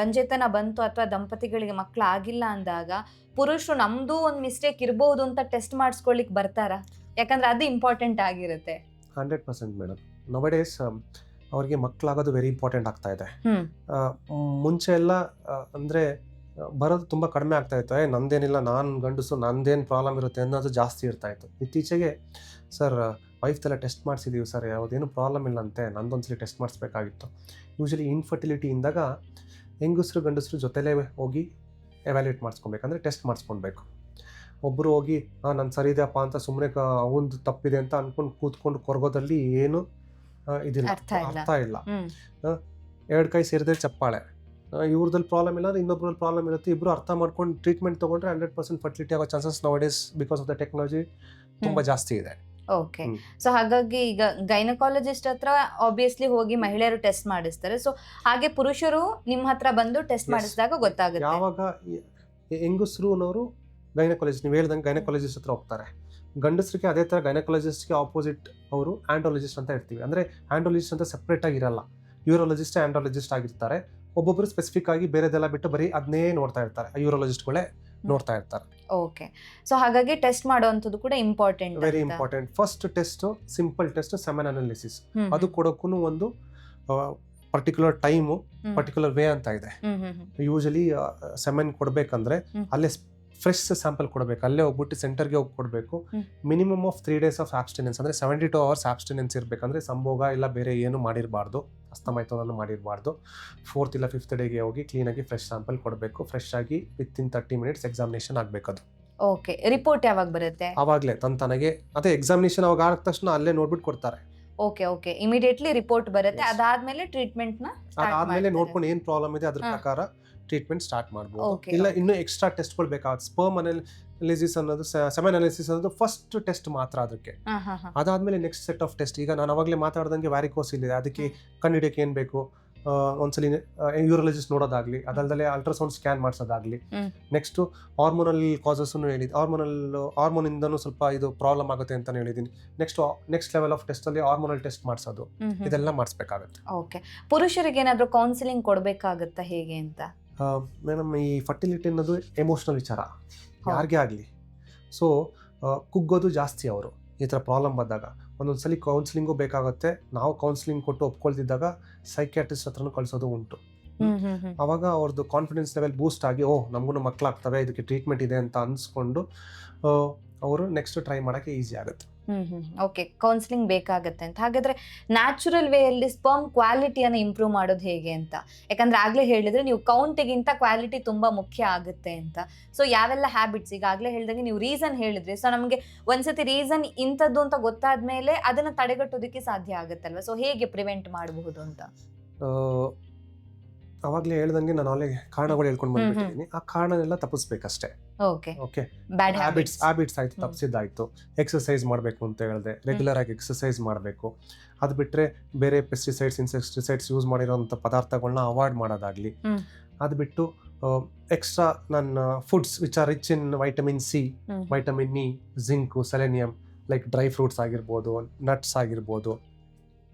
[SPEAKER 2] ಬಂಜೆತನ ಬಂತು ಅಥವಾ ದಂಪತಿಗಳಿಗೆ ಮಕ್ಕಳು ಆಗಿಲ್ಲ ಅಂದಾಗ ಪುರುಷರು ನಮ್ದು ಒಂದು ಮಿಸ್ಟೇಕ್ ಇರಬಹುದು ಅಂತ ಟೆಸ್ಟ್ ಮಾಡಿಸ್ಕೊಳ್ಳಿಕ್ ಬರ್ತಾರ? ಯಾಕಂದ್ರೆ ಅದು ಇಂಪಾರ್ಟೆಂಟ್ ಆಗಿರುತ್ತೆ.
[SPEAKER 1] ಹಂಡ್ರೆಡ್ ಪರ್ಸೆಂಟ್ ಮೇಡಮ್ ನವಡೇಸ್ ಅವ್ರಿಗೆ ಮಕ್ಕಳಾಗೋದು ವೆರಿ ಇಂಪಾರ್ಟೆಂಟ್ ಆಗ್ತಾ ಇದೆ. ಮುಂಚೆ ಎಲ್ಲ ಅಂದ್ರೆ ಬರೋದು ತುಂಬ ಕಡಿಮೆ ಆಗ್ತಾ ಇತ್ತು. ಏ ನಂದೇನಿಲ್ಲ ನಾನು ಗಂಡಸು ನಂದೇನು ಪ್ರಾಬ್ಲಮ್ ಇರುತ್ತೆ ಅನ್ನೋದು ಜಾಸ್ತಿ ಇರ್ತಾ ಇತ್ತು. ಇತ್ತೀಚೆಗೆ ಸರ್ ವೈಫ್ದೆಲ್ಲ ಟೆಸ್ಟ್ ಮಾಡಿಸಿದ್ದೀವಿ ಸರ್ ಯಾವುದೇನು ಪ್ರಾಬ್ಲಮ್ ಇಲ್ಲ ಅಂತೆ ನಂದೊಂದ್ಸಲಿ ಟೆಸ್ಟ್ ಮಾಡಿಸ್ಬೇಕಾಗಿತ್ತು. ಯೂಶಲಿ ಇನ್ಫರ್ಟಿಲಿಟಿ ಇಂದಾಗ ಹೆಂಗಸರು ಗಂಡಸರು ಜೊತೆಲೇ ಹೋಗಿ ಎವ್ಯಾಲ್ಯೂಯೇಟ್ ಮಾಡಿಸ್ಕೊಬೇಕಂದ್ರೆ ಟೆಸ್ಟ್ ಮಾಡಿಸ್ಕೊಳ್ಬೇಕು ಒಬ್ಬರು ಹೋಗಿ ಹಾಂ ನಾನು ಸರಿ ಇದೆಯಪ್ಪ ಅಂತ ಸುಮ್ಮನೆ ಅವಂದು ತಪ್ಪಿದೆ ಅಂತ ಅಂದ್ಕೊಂಡು ಕೂತ್ಕೊಂಡು ಕೊರಗೋದಲ್ಲಿ ಏನು ಇದಿಲ್ಲ
[SPEAKER 2] ಅರ್ಥ ಇಲ್ಲ.
[SPEAKER 1] ಎರಡು ಕೈ ಸೇರಿದ್ರೆ ಚಪ್ಪಾಳೆ. ಇವ್ರದಲ್ಲಿ ಪ್ರಾಬ್ಲಮ್ ಇಲ್ಲ ಅಂದ್ರೆ ಇನ್ನೊಬ್ರಲ್ಲಿ ಪ್ರಾಬ್ಲಮ್ ಇರುತ್ತೆ. ಇಬ್ರು ಅರ್ಥ ಮಾಡ್ಕೊಂಡು ಟ್ರೀಟ್ಮೆಂಟ್ ತೊಗೊಂಡ್ರೆ ಹಂಡ್ರೆಡ್ ಪರ್ಸೆಂಟ್ ಫರ್ಟಿಲಿಟಿ ಆಗೋ chances nowadays because of the technology ತುಂಬ ಜಾಸ್ತಿ ಇದೆ.
[SPEAKER 2] ಓಕೆ. ಸೊ ಹಾಗಾಗಿ ಈಗ ಗೈನಕಾಲಜಿಸ್ಟ್ ಹತ್ರ ಆಬ್ವಿಯಸ್ಲಿ ಹೋಗಿ ಮಹಿಳೆಯರು ಟೆಸ್ಟ್ ಮಾಡಿಸ್ತಾರೆ. ಸೊ ಹಾಗೆ ಪುರುಷರು ನಿಮ್ಮ ಹತ್ರ ಬಂದು ಟೆಸ್ಟ್. ಮಾಡಿಸಿದಾಗ ಗೊತ್ತಾಗುತ್ತೆ.
[SPEAKER 1] ಯಾವಾಗ ಹೆಂಗಸ್ರುನವರು ಗೈನಕಾಲಜಿಸ್ಟ್ ನೀವು ಹೇಳ್ದಂಗೆ ಗೈನಕಾಲಜಿಸ್ಟ್ ಹತ್ರ ಹೋಗ್ತಾರೆ. ಗಂಡಸರಿಗೆ ಅದೇ ಥರ ಗೈನಕಾಲಜಿಸ್ಟ್ಗೆ ಆಪೋಸಿಟ್ ಅವರು ಆಂಡ್ರಾಲಜಿಸ್ಟ್ ಅಂತ ಇರ್ತೀವಿ ಅಂದರೆ ಆಂಡೋಲಜಿಸ್ಟ್ ಅಂತ ಸಪ್ರೇಟ್ ಆಗಿ ಇರಲ್ಲ. ಯೂರೋಲಜಿಸ್ಟ್ ಆಂಡ್ರಾಲಜಿಸ್ಟ್ ಆಗಿರ್ತಾರೆ. ಒಬ್ಬೊಬ್ರು ಸ್ಪೆಸಿಫಿಕ್ ಆಗಿ ಬೇರೆದೆಲ್ಲ ಬಿಟ್ಟು ಬರೀ ಅದನ್ನೇ ನೋಡ್ತಾ ಇರ್ತಾರೆ. ಯೂರೋಲಜಿಸ್ಟ್ಗಳೇ ನೋಡ್ತಾ ಇರ್ತಾರೆ.
[SPEAKER 2] ಓಕೆ ಸೊ ಹಾಗಾಗಿ ಟೆಸ್ಟ್ ಮಾಡುವಂಥದ್ದು ಕೂಡ important
[SPEAKER 1] very important first test simple test semen analysis ಅದು ಕೊಡೋಕ್ಕೂ ಒಂದು ಪರ್ಟಿಕ್ಯುಲರ್ ಟೈಮು ಪರ್ಟಿಕ್ಯುಲರ್ ವೇ ಅಂತ ಇದೆ. ಯೂಶಲಿ ಸೆಮೆನ್ ಕೊಡಬೇಕಂದ್ರೆ ಅಲ್ಲೇ ಫ್ರೆಶ್ ಸ್ಯಾಂಪಲ್ ಕೊಡಬೇಕು. ಅಲ್ಲೇ ಹೋಗ್ಬಿಟ್ಟು ಸೆಂಟರ್ಗೆ ಹೋಗಿ ಕೊಡಬೇಕು minimum of three days of abstinence ಅಂದರೆ ಸೆವೆಂಟಿ ಟು ಅವರ್ಸ್ ಆಬ್ಸ್ಟಿನೆನ್ಸ್ ಇರಬೇಕಂದ್ರೆ ಸಂಭೋಗ ಇಲ್ಲ ಬೇರೆ ಏನು ಮಾಡಿರಬಾರ್ದು. ಅಸ್ತಮೈತವನ್ನು ಮಾಡಿರಬಾರ್ದು. ಫೋರ್ತ್ ಇಲ್ಲ ಫಿಫ್ತ್ ಡೇಗೆ ಹೋಗಿ ಕ್ಲೀನಾಗಿ ಫ್ರೆಶ್ ಸ್ಯಾಂಪಲ್ ಕೊಡಬೇಕು. ಫ್ರೆಶ್ ಆಗಿ within thirty minutes examination ಆಗಬೇಕು ಅದು
[SPEAKER 2] ಓಕೆ ರಿಪೋರ್ಟ್ ಯಾವಾಗ ಬರುತ್ತೆ?
[SPEAKER 1] ಆವಾಗಲೇ ತನ್ ತನಗೆ. ಅದೇ ಎಕ್ಸಾಮಿನೇಷನ್ ಅವಾಗ ಆದ ತಕ್ಷಣ ಅಲ್ಲೇ ನೋಡ್ಬಿಟ್ಟು ಕೊಡ್ತಾರೆ.
[SPEAKER 2] ಓಕೆ ಓಕೆ ಇಮಿಡಿಯೇಟ್ಲಿ ರಿಪೋರ್ಟ್ ಬರುತ್ತೆ.
[SPEAKER 1] ಅದಾದ
[SPEAKER 2] ಅದಾದ್ಮೇಲೆ ಟ್ರೀಟ್ಮೆಂಟ್ನ start
[SPEAKER 1] ಅದಾದ್ಮೇಲೆ. ನೋಡ್ಕೊಂಡು ಏನು ಪ್ರಾಬ್ಲಮ್ ಇದೆ ಅದ್ರ ಪ್ರಕಾರ ಟ್ರೀಟ್ಮೆಂಟ್ ಸ್ಟಾರ್ಟ್ ಮಾಡ್ಬೋದು. ಇಲ್ಲ. ಇನ್ನೂ ಎಕ್ಸ್ಟ್ರಾ ಟೆಸ್ಟ್ಗಳು ಬೇಕಾಗುತ್ತೆ. ಸ್ಪರ್ಮ್ ಅನಾಲಿಸಿಸ್ ಅನ್ನೋದು ಸೆಮೆನ್ ಅನಾಲಿಸಿಸ್ ಅನ್ನೋದು ಫಸ್ಟ್ ಟೆಸ್ಟ್ ಮಾತ್ರ ಅದಕ್ಕೆ. ಅದಾದ್ಮೇಲೆ ನೆಕ್ಸ್ಟ್ ಸೆಟ್ ಆಫ್ ಟೆಸ್ಟ್ ಈಗ ನಾನು ಅವಾಗಲೇ ಮಾತಾಡ್ದಂಗೆ ವ್ಯಾರಿಕೋಸ್ ಇದೆ ಅದಕ್ಕೆ ಕಂಡುಹಿಡಿಯೋಕೆ ಏನು ಬೇಕು? ಒಂದ್ಸಲಿ ಯೂರಾಲಜಿಸ್ಟ್ ನೋಡೋದಾಗ್ಲಿ ಅದಲ್ಲದೆ ಅಲ್ಟ್ರಾಸೌಂಡ್ ಸ್ಕ್ಯಾನ್ ಮಾಡಿಸೋದಾಗ್ಲಿ. ನೆಕ್ಸ್ಟ್ ಹಾರ್ಮೋನಲ್ ಕಾಸಸ್ ಹೇಳಿದ್ ಹಾರ್ಮೋನಲ್ ಹಾರ್ಮೋನ್ ಇಂದನೂ ಸ್ವಲ್ಪ ಇದು ಪ್ರಾಬ್ಲಮ್ ಆಗುತ್ತೆ ಅಂತ ಹೇಳಿದ್ದೀನಿ next next level of test ಅಲ್ಲಿ ಹಾರ್ಮೋನಲ್ ಟೆಸ್ಟ್ ಮಾಡಿಸೋದು. ಇದೆಲ್ಲ ಮಾಡಿಸ್ಬೇಕಾಗುತ್ತೆ.
[SPEAKER 2] ಓಕೆ ಪುರುಷರಿಗೆ ಏನಾದರೂ ಕೌನ್ಸಿಲಿಂಗ್ ಕೊಡಬೇಕಾಗುತ್ತಾ ಹೇಗೆ ಅಂತ?
[SPEAKER 1] ಮೇಡಮ್ ಈ ಫರ್ಟಿಲಿಟಿ ಅನ್ನೋದು ಎಮೋಷ್ನಲ್ ವಿಚಾರ. ಯಾರಿಗೆ ಆಗಲಿ. ಸೊ ಕುಗ್ಗೋದು ಜಾಸ್ತಿ ಅವರು. ಈ ಥರ ಪ್ರಾಬ್ಲಮ್ ಬಂದಾಗ. ಒಂದೊಂದ್ಸಲಿ ಕೌನ್ಸಿಲಿಂಗು ಬೇಕಾಗುತ್ತೆ. ನಾವು ಕೌನ್ಸಿಲಿಂಗ್ ಕೊಟ್ಟು ಒಪ್ಕೊಳ್ತಿದ್ದಾಗ ಸೈಕ್ಯಾಟ್ರಿಸ್ಟ್ ಹತ್ರನೂ ಕಳಿಸೋದು ಉಂಟು. ಅವಾಗ ಅವ್ರದ್ದು ಕಾನ್ಫಿಡೆನ್ಸ್ ಲೆವೆಲ್ ಬೂಸ್ಟ್ ಆಗಿ ಓ ನಮಗೂ ಮಕ್ಕಳಾಗ್ತವೆ ಇದಕ್ಕೆ ಟ್ರೀಟ್ಮೆಂಟ್ ಇದೆ ಅಂತ ಅನ್ಸ್ಕೊಂಡು ಅವರು ನೆಕ್ಸ್ಟ್ ಟ್ರೈ ಮಾಡೋಕ್ಕೆ ಈಸಿ ಆಗುತ್ತೆ.
[SPEAKER 2] ಹ್ಮ್ ಹ್ಮ್ ಓಕೆ ಕೌನ್ಸಿಲಿಂಗ್ ಬೇಕಾಗುತ್ತೆ ಅಂತ. ಹಾಗಾದ್ರೆ ನ್ಯಾಚುರಲ್ ವೇಯಲ್ಲಿ ಸ್ಪರ್ಮ್ ಕ್ವಾಲಿಟಿಯನ್ನು ಇಂಪ್ರೂವ್ ಮಾಡೋದು ಹೇಗೆ ಅಂತ? ಯಾಕಂದ್ರೆ ಆಗಲೇ ಹೇಳಿದ್ರೆ ನೀವು ಕೌಂಟಿಗಿಂತ ಕ್ವಾಲಿಟಿ ತುಂಬಾ ಮುಖ್ಯ ಆಗುತ್ತೆ ಅಂತ. ಸೊ ಯಾವೆಲ್ಲ ಹ್ಯಾಬಿಟ್ಸ್ ಈಗ ಆಗ್ಲೇ ಹೇಳಿದಂಗೆ ನೀವು ರೀಸನ್ ಹೇಳಿದ್ರಿ ಸೊ ನಮಗೆ ಒಂದ್ಸತಿ ರೀಸನ್ ಇಂಥದ್ದು ಅಂತ ಗೊತ್ತಾದ್ಮೇಲೆ ಅದನ್ನ ತಡೆಗಟ್ಟೋದಕ್ಕೆ ಸಾಧ್ಯ ಆಗುತ್ತಲ್ವಾ? ಸೊ ಹೇಗೆ ಪ್ರಿವೆಂಟ್ ಮಾಡಬಹುದು ಅಂತ?
[SPEAKER 1] ಅವಾಗಲೇ ಹೇಳ್ದಂಗೆ ನಾನು ಅಲ್ಲೇ ಕಾರಣಗಳು ಹೇಳ್ಕೊಂಡು. ಬಂದ್ಬಿಟ್ಟಿದ್ದೀನಿ ಆ ಕಾರಣನೆಲ್ಲ ತಪ್ಪಿಸ್ಬೇಕಷ್ಟೇ.
[SPEAKER 2] Okay.
[SPEAKER 1] Okay.
[SPEAKER 2] Bad
[SPEAKER 1] habits
[SPEAKER 2] habits
[SPEAKER 1] habits ಆಯ್ತು
[SPEAKER 2] ಹ್ಮ್.
[SPEAKER 1] ತಪ್ಪಿಸಿದ್ದಾಯ್ತು ಎಕ್ಸಸೈಸ್ ಮಾಡಬೇಕು ಅಂತ ಹೇಳಿದೆ. ರೆಗ್ಯುಲರ್ ಆಗಿ ಎಕ್ಸಸೈಸ್ ಮಾಡಬೇಕು. ಅದು ಬಿಟ್ಟರೆ ಬೇರೆ ಪೆಸ್ಟಿಸೈಡ್ಸ್ ಇನ್ಸೆಕ್ಟಿಸೈಡ್ಸ್ ಯೂಸ್ ಮಾಡಿರೋಂಥ ಪದಾರ್ಥಗಳನ್ನ ಅವಾಯ್ಡ್ ಮಾಡೋದಾಗಲಿ. ಅದು ಬಿಟ್ಟು ಎಕ್ಸ್ಟ್ರಾ ನನ್ನ foods which are rich in vitamin C vitamin E zinc selenium like dry fruits ಆಗಿರ್ಬೋದು ನಟ್ಸ್ ಆಗಿರ್ಬೋದು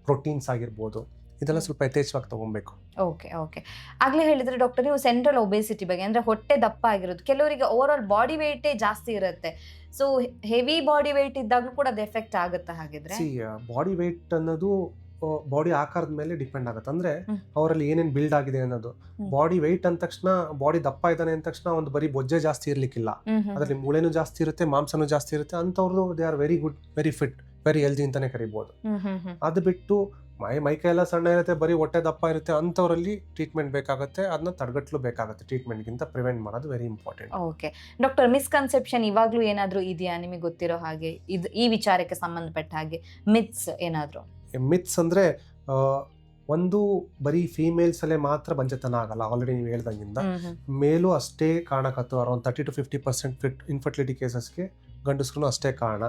[SPEAKER 1] ಪ್ರೋಟೀನ್ಸ್ ಆಗಿರ್ಬೋದು. ಇದೆಲ್ಲ. ಸ್ವಲ್ಪ ಯಥೇಚ್ಛವಾಗಿ ತಗೊಬೇಕು
[SPEAKER 2] ಓಕೆ ಓಕೆ. ಆಗ್ಲೇ ಹೇಳಿದ್ರೆ ಡಾಕ್ಟರ್ ನೀವು ಸೆಂಟ್ರಲ್ ಒಬೇಸಿಟಿ ಬಗ್ಗೆ ಅಂದ್ರೆ ಹೊಟ್ಟೆ ದಪ್ಪ ಆಗಿರೋದು ಕೆಲವರಿಗೆ ಓವರ್ ಆಲ್ ಬಾಡಿ ವೆಯ್ಟೇ ಜಾಸ್ತಿ ಇರುತ್ತೆ. ಸೊ ಹೆವಿ ಬಾಡಿ ವೆಯ್ಟ್ ಇದ್ದಾಗಲೂ ಕೂಡ ಅದು ಎಫೆಕ್ಟ್ ಆಗುತ್ತೆ ಹಾಗಿದ್ರೆ?
[SPEAKER 1] ಸಿ ಬಾಡಿ ವೆಯ್ಟ್ ಅನ್ನೋದು ಬಾಡಿ ಆಕಾರದ ಮೇಲೆ ಡಿಪೆಂಡ್ ಆಗುತ್ತೆ. ಅಂದ್ರೆ ಅವರಲ್ಲಿ ಏನೇನು ಬಿಲ್ಡ್ ಆಗಿದೆ ಅನ್ನೋದು. ಬಾಡಿ ವೆಯ್ಟ್ ಅಂದ ತಕ್ಷಣ ಬಾಡಿ ದಪ್ಪ ಇದ್ದಾನೆ ಅಂದ ತಕ್ಷಣ ಒಂದು ಬರೀ ಬೊಜ್ಜೆ ಜಾಸ್ತಿ ಇರ್ಲಿಕ್ಕಿಲ್ಲ. ಅದರಲ್ಲಿ ಮೂಳೆನೂ ಜಾಸ್ತಿ ಇರುತ್ತೆ ಮಾಂಸನೂ ಜಾಸ್ತಿ ಇರುತ್ತೆ ಅಂತವ್ರದ್ದು they are very good very fit very healthy ಅಂತಾನೆ
[SPEAKER 2] ಕರಿಬಹುದು
[SPEAKER 1] ಅದು ಬಿಟ್ಟು ಮೈ ಮೈಕೈ ಎಲ್ಲ ಸಣ್ಣ ಇರುತ್ತೆ ಬರೀ ಹೊಟ್ಟೆ ದಪ್ಪ ಇರುತ್ತೆ ಅಂಥವರಲ್ಲಿ ಟ್ರೀಟ್ಮೆಂಟ್ ಬೇಕಾಗುತ್ತೆ ಅದನ್ನ ತಡೆಗಟ್ಟಲು ಬೇಕಾಗುತ್ತೆ. ಟ್ರೀಟ್ಮೆಂಟ್ಗಿಂತ ಪ್ರಿವೆಂಟ್ ಮಾಡೋದು very important
[SPEAKER 2] okay doctor misconception ಇವಾಗ್ಲೂ ಏನಾದರೂ ಇದೆಯಾ? ನಿಮಗೆ ಗೊತ್ತಿರೋ ಹಾಗೆ ಇದು ಈ ವಿಚಾರಕ್ಕೆ ಸಂಬಂಧಪಟ್ಟ ಹಾಗೆ ಮಿತ್ಸ್ ಏನಾದರೂ?
[SPEAKER 1] ಮಿತ್ಸ್ ಅಂದ್ರೆ ಒಂದು ಬರೀ ಫೀಮೇಲ್ಸಲ್ಲೇ ಮಾತ್ರ ಬಂಜೆತನ ಆಗಲ್ಲ. ಆಲ್ರೆಡಿ ನೀವು ಹೇಳ್ದಂಗಿಂದ. ಮೇಲೂ ಅಷ್ಟೇ ಕಾರಣಕತ್ತು around thirty to fifty percent fit infertility ಕೇಸಸ್ಗೆ ಗಂಡಸ್ರು ಅಷ್ಟೇ ಕಾರಣ.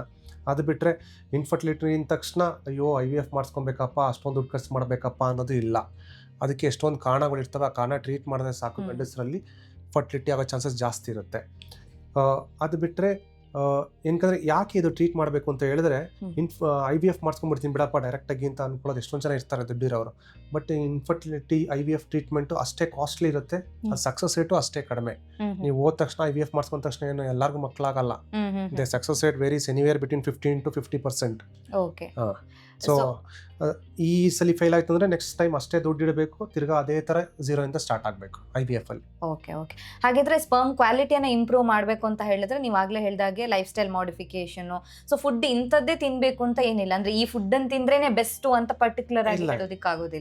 [SPEAKER 1] ಅದು ಬಿಟ್ಟರೆ ಇನ್ಫರ್ಟಿಲಿಟಿ ಅಂದ ತಕ್ಷಣ ಅಯ್ಯೋ ಐ ವಿ ಎಫ್ ಮಾಡಿಸ್ಕೊಬೇಕಪ್ಪ ಅಷ್ಟೊಂದು ದುಡ್ಡು ಖರ್ಚು ಮಾಡಬೇಕಪ್ಪ ಅನ್ನೋದು ಇಲ್ಲ. ಅದಕ್ಕೆ ಎಷ್ಟೊಂದು ಕಾರಣಗಳು ಇರ್ತವೆ ಆ ಕಾರಣ ಟ್ರೀಟ್ ಮಾಡಿದ್ರೆ ಸಾಕು. ಗಂಡಸರಲ್ಲಿ ಫರ್ಟಿಲಿಟಿ ಆಗೋ ಚಾನ್ಸಸ್ ಜಾಸ್ತಿ ಇರುತ್ತೆ. ಅದು ಬಿಟ್ಟರೆ ಏನಕಂದ್ರೆ ಯಾಕೆ ಇದು ಟ್ರೀಟ್ ಮಾಡಬೇಕು ಅಂತ ಹೇಳಿದ್ರೆ ಇನ್ಫ ಐ ವಿ ಎಫ್ ಮಾಡ್ಸ್ಕೊಂಡ್ಬಿಡ್ತೀನಿ ಬಿಡಪ್ಪ ಡೈರೆಕ್ಟಾಗಿ ಅಂತ ಅನ್ಕೊಳ್ಳೋದು. ಎಷ್ಟೊಂದು ಜನ ಇರ್ತಾರೆ ದುಡ್ಡಿರೋರು. But infertility I V F treatment ಅಷ್ಟೇ ಕಾಸ್ಟ್ಲಿ ಇರುತ್ತೆ.
[SPEAKER 2] ಅದು
[SPEAKER 1] ಸಕ್ಸಸ್ ರೇಟು ಅಷ್ಟೇ ಕಡಿಮೆ. ನೀವು ಹೋದ ತಕ್ಷಣ ಐ ವಿ ಎಫ್ ಮಾಡ್ಸ್ಕೊಂಡ ತಕ್ಷಣ ಏನು ಎಲ್ಲರಿಗೂ ಮಕ್ಕಳಾಗಲ್ಲ the success rate varies anywhere between fifteen to fifty percent
[SPEAKER 2] okay
[SPEAKER 1] so ಈ ಸಲ ಫೇಲ್ ಆಯ್ತು ಅಂದ್ರೆ ನೆಕ್ಸ್ಟ್ ಟೈಮ್ ಅಷ್ಟೇ ದುಡ್ಡು ಇಡಬೇಕು ತಿರ್ಗಾ ಅದೇ ತರ ಜೀರೋ ಇಂದ ಸ್ಟಾರ್ಟ್ ಆಗಬೇಕು ಐ ಬಿ ಎಫ್ ಅಲ್ಲಿ.
[SPEAKER 2] ಓಕೆ ಓಕೆ ಹಾಗಿದ್ರೆ ಸ್ಪರ್ಮ್ ಕ್ವಾಲಿಟಿಯನ್ನು ಇಂಪ್ರೂವ್ ಮಾಡಬೇಕು ಅಂತ ಹೇಳಿದ್ರೆ ನೀವು ಆಗ್ಲೇ ಹೇಳ್ದಾಗೆ life style modification so food ಇಂಥದ್ದೇ ತಿನ್ಬೇಕು ಅಂತ ಏನಿಲ್ಲ. ಅಂದ್ರೆ ಈ ಫುಡ್ ಅನ್ನು ತಿಂದ್ರೇನೆ ಬೆಸ್ಟ್ ಅಂತ ಪರ್ಟಿಕ್ಯುಲರ್ ಆಗಿ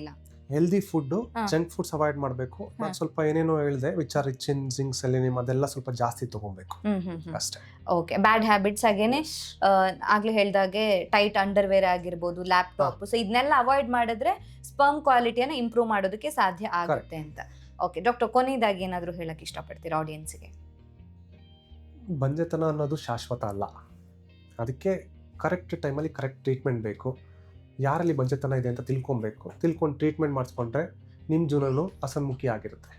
[SPEAKER 1] ಇಲ್ಲ. Healthy food. Junk foods avoid ಮಾಡಬೇಕು. ನಾನು ಸ್ವಲ್ಪ ಏನೇನೋ ಹೇಳಿದೆ which are rich in zinc ಅದೆಲ್ಲ ಸ್ವಲ್ಪ ಜಾಸ್ತಿ ತಗೊಬೇಕು. ಅಷ್ಟೇ.
[SPEAKER 2] ಓಕೆ ಬ್ಯಾಡ್ ಹ್ಯಾಬಿಟ್ಸ್ ಹಾಗೇನೆ ಆಗ್ಲೇ ಹೇಳ್ದಾಗೆ ಟೈಟ್ ಅಂಡರ್ವೇರ್ ಆಗಿರ್ಬೋದು ಲ್ಯಾಪ್ಟಾಪ್ ಸೊ ಇದನ್ನೆಲ್ಲ ಅವಾಯ್ಡ್ ಮಾಡಿದ್ರೆ ಸ್ಪರ್ಮ್ ಕ್ವಾಲಿಟಿಯನ್ನು ಇಂಪ್ರೂವ್ ಮಾಡೋದಕ್ಕೆ ಸಾಧ್ಯ ಆಗುತ್ತೆ ಅಂತ. ಓಕೆ ಡಾಕ್ಟರ್ ಕೊನೆಯದಾಗಿ ಏನಾದರೂ ಹೇಳಕ್ಕೆ ಇಷ್ಟಪಡ್ತೀರಾ ಆಡಿಯನ್ಸ್ಗೆ
[SPEAKER 1] ಬಂಜೆತನ ಅನ್ನೋದು ಶಾಶ್ವತ ಅಲ್ಲ. ಅದಕ್ಕೆ ಕರೆಕ್ಟ್ ಟೈಮಲ್ಲಿ ಕರೆಕ್ಟ್ ಟ್ರೀಟ್ಮೆಂಟ್ ಬೇಕು. ಯಾರಲ್ಲಿ ಬಂಜೆತನ ಇದೆ ಅಂತ ತಿಳ್ಕೊಬೇಕು. ತಿಳ್ಕೊಂಡು ಟ್ರೀಟ್ಮೆಂಟ್ ಮಾಡಿಸ್ಕೊಂಡ್ರೆ ನಿಮ್ಮ ಜೀವನನೂ ಹಸನ್ಮುಖಿ ಆಗಿರುತ್ತೆ.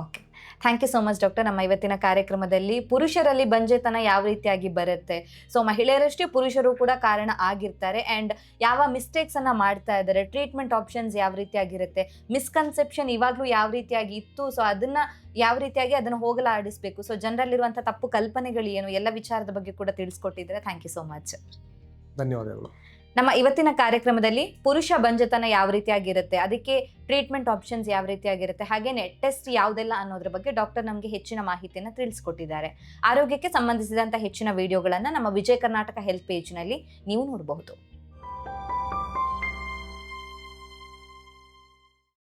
[SPEAKER 2] Okay thank you so much doctor ನಮ್ಮ ಇವತ್ತಿನ ಕಾರ್ಯಕ್ರಮದಲ್ಲಿ ಪುರುಷರಲ್ಲಿ ಬಂಜೆತನ ಯಾವ ರೀತಿಯಾಗಿ ಬರುತ್ತೆ? ಸೊ ಮಹಿಳೆಯರಷ್ಟೇ ಪುರುಷರು ಕೂಡ ಕಾರಣ ಆಗಿರ್ತಾರೆ. ಆ್ಯಂಡ್ ಯಾವ ಮಿಸ್ಟೇಕ್ಸ್ ಅನ್ನ ಮಾಡ್ತಾ ಇದ್ದಾರೆ? ಟ್ರೀಟ್ಮೆಂಟ್ ಆಪ್ಷನ್ಸ್ ಯಾವ ರೀತಿಯಾಗಿರುತ್ತೆ? ಮಿಸ್ಕನ್ಸೆಪ್ಷನ್ ಇವಾಗಲೂ ಯಾವ ರೀತಿಯಾಗಿ ಇತ್ತು? ಸೊ ಅದನ್ನ ಯಾವ ರೀತಿಯಾಗಿ ಅದನ್ನು ಹೋಗಲಾಡಿಸ್ಬೇಕು? ಸೊ ಜನರಲ್ಲಿರುವಂಥ ತಪ್ಪು ಕಲ್ಪನೆಗಳು ಏನು? ಎಲ್ಲ ವಿಚಾರದ ಬಗ್ಗೆ ಕೂಡ ತಿಳಿಸ್ಕೊಟ್ಟಿದ್ದಾರೆ ಥ್ಯಾಂಕ್ ಯು ಸೋ ಮಚ್
[SPEAKER 1] ಧನ್ಯವಾದಗಳು.
[SPEAKER 2] ನಮ್ಮ ಇವತ್ತಿನ ಕಾರ್ಯಕ್ರಮದಲ್ಲಿ ಪುರುಷ ಬಂಜತನ ಯಾವ ರೀತಿಯಾಗಿರುತ್ತೆ, ಅದಕ್ಕೆ ಟ್ರೀಟ್ಮೆಂಟ್ ಆಪ್ಷನ್ಸ್ ಯಾವ ರೀತಿಯಾಗಿರುತ್ತೆ, ಹಾಗೇನೆ ಟೆಸ್ಟ್ ಯಾವುದೆಲ್ಲ ಅನ್ನೋದ್ರ ಬಗ್ಗೆ ಡಾಕ್ಟರ್ ನಮಗೆ ಹೆಚ್ಚಿನ ಮಾಹಿತಿಯನ್ನು ತಿಳಿಸ್ಕೊಟ್ಟಿದ್ದಾರೆ. ಆರೋಗ್ಯಕ್ಕೆ ಸಂಬಂಧಿಸಿದಂಥ ಹೆಚ್ಚಿನ ವಿಡಿಯೋಗಳನ್ನು ನಮ್ಮ ವಿಜಯ ಕರ್ನಾಟಕ ಹೆಲ್ತ್ ಪೇಜ್ನಲ್ಲಿ ನೀವು ನೋಡಬಹುದು.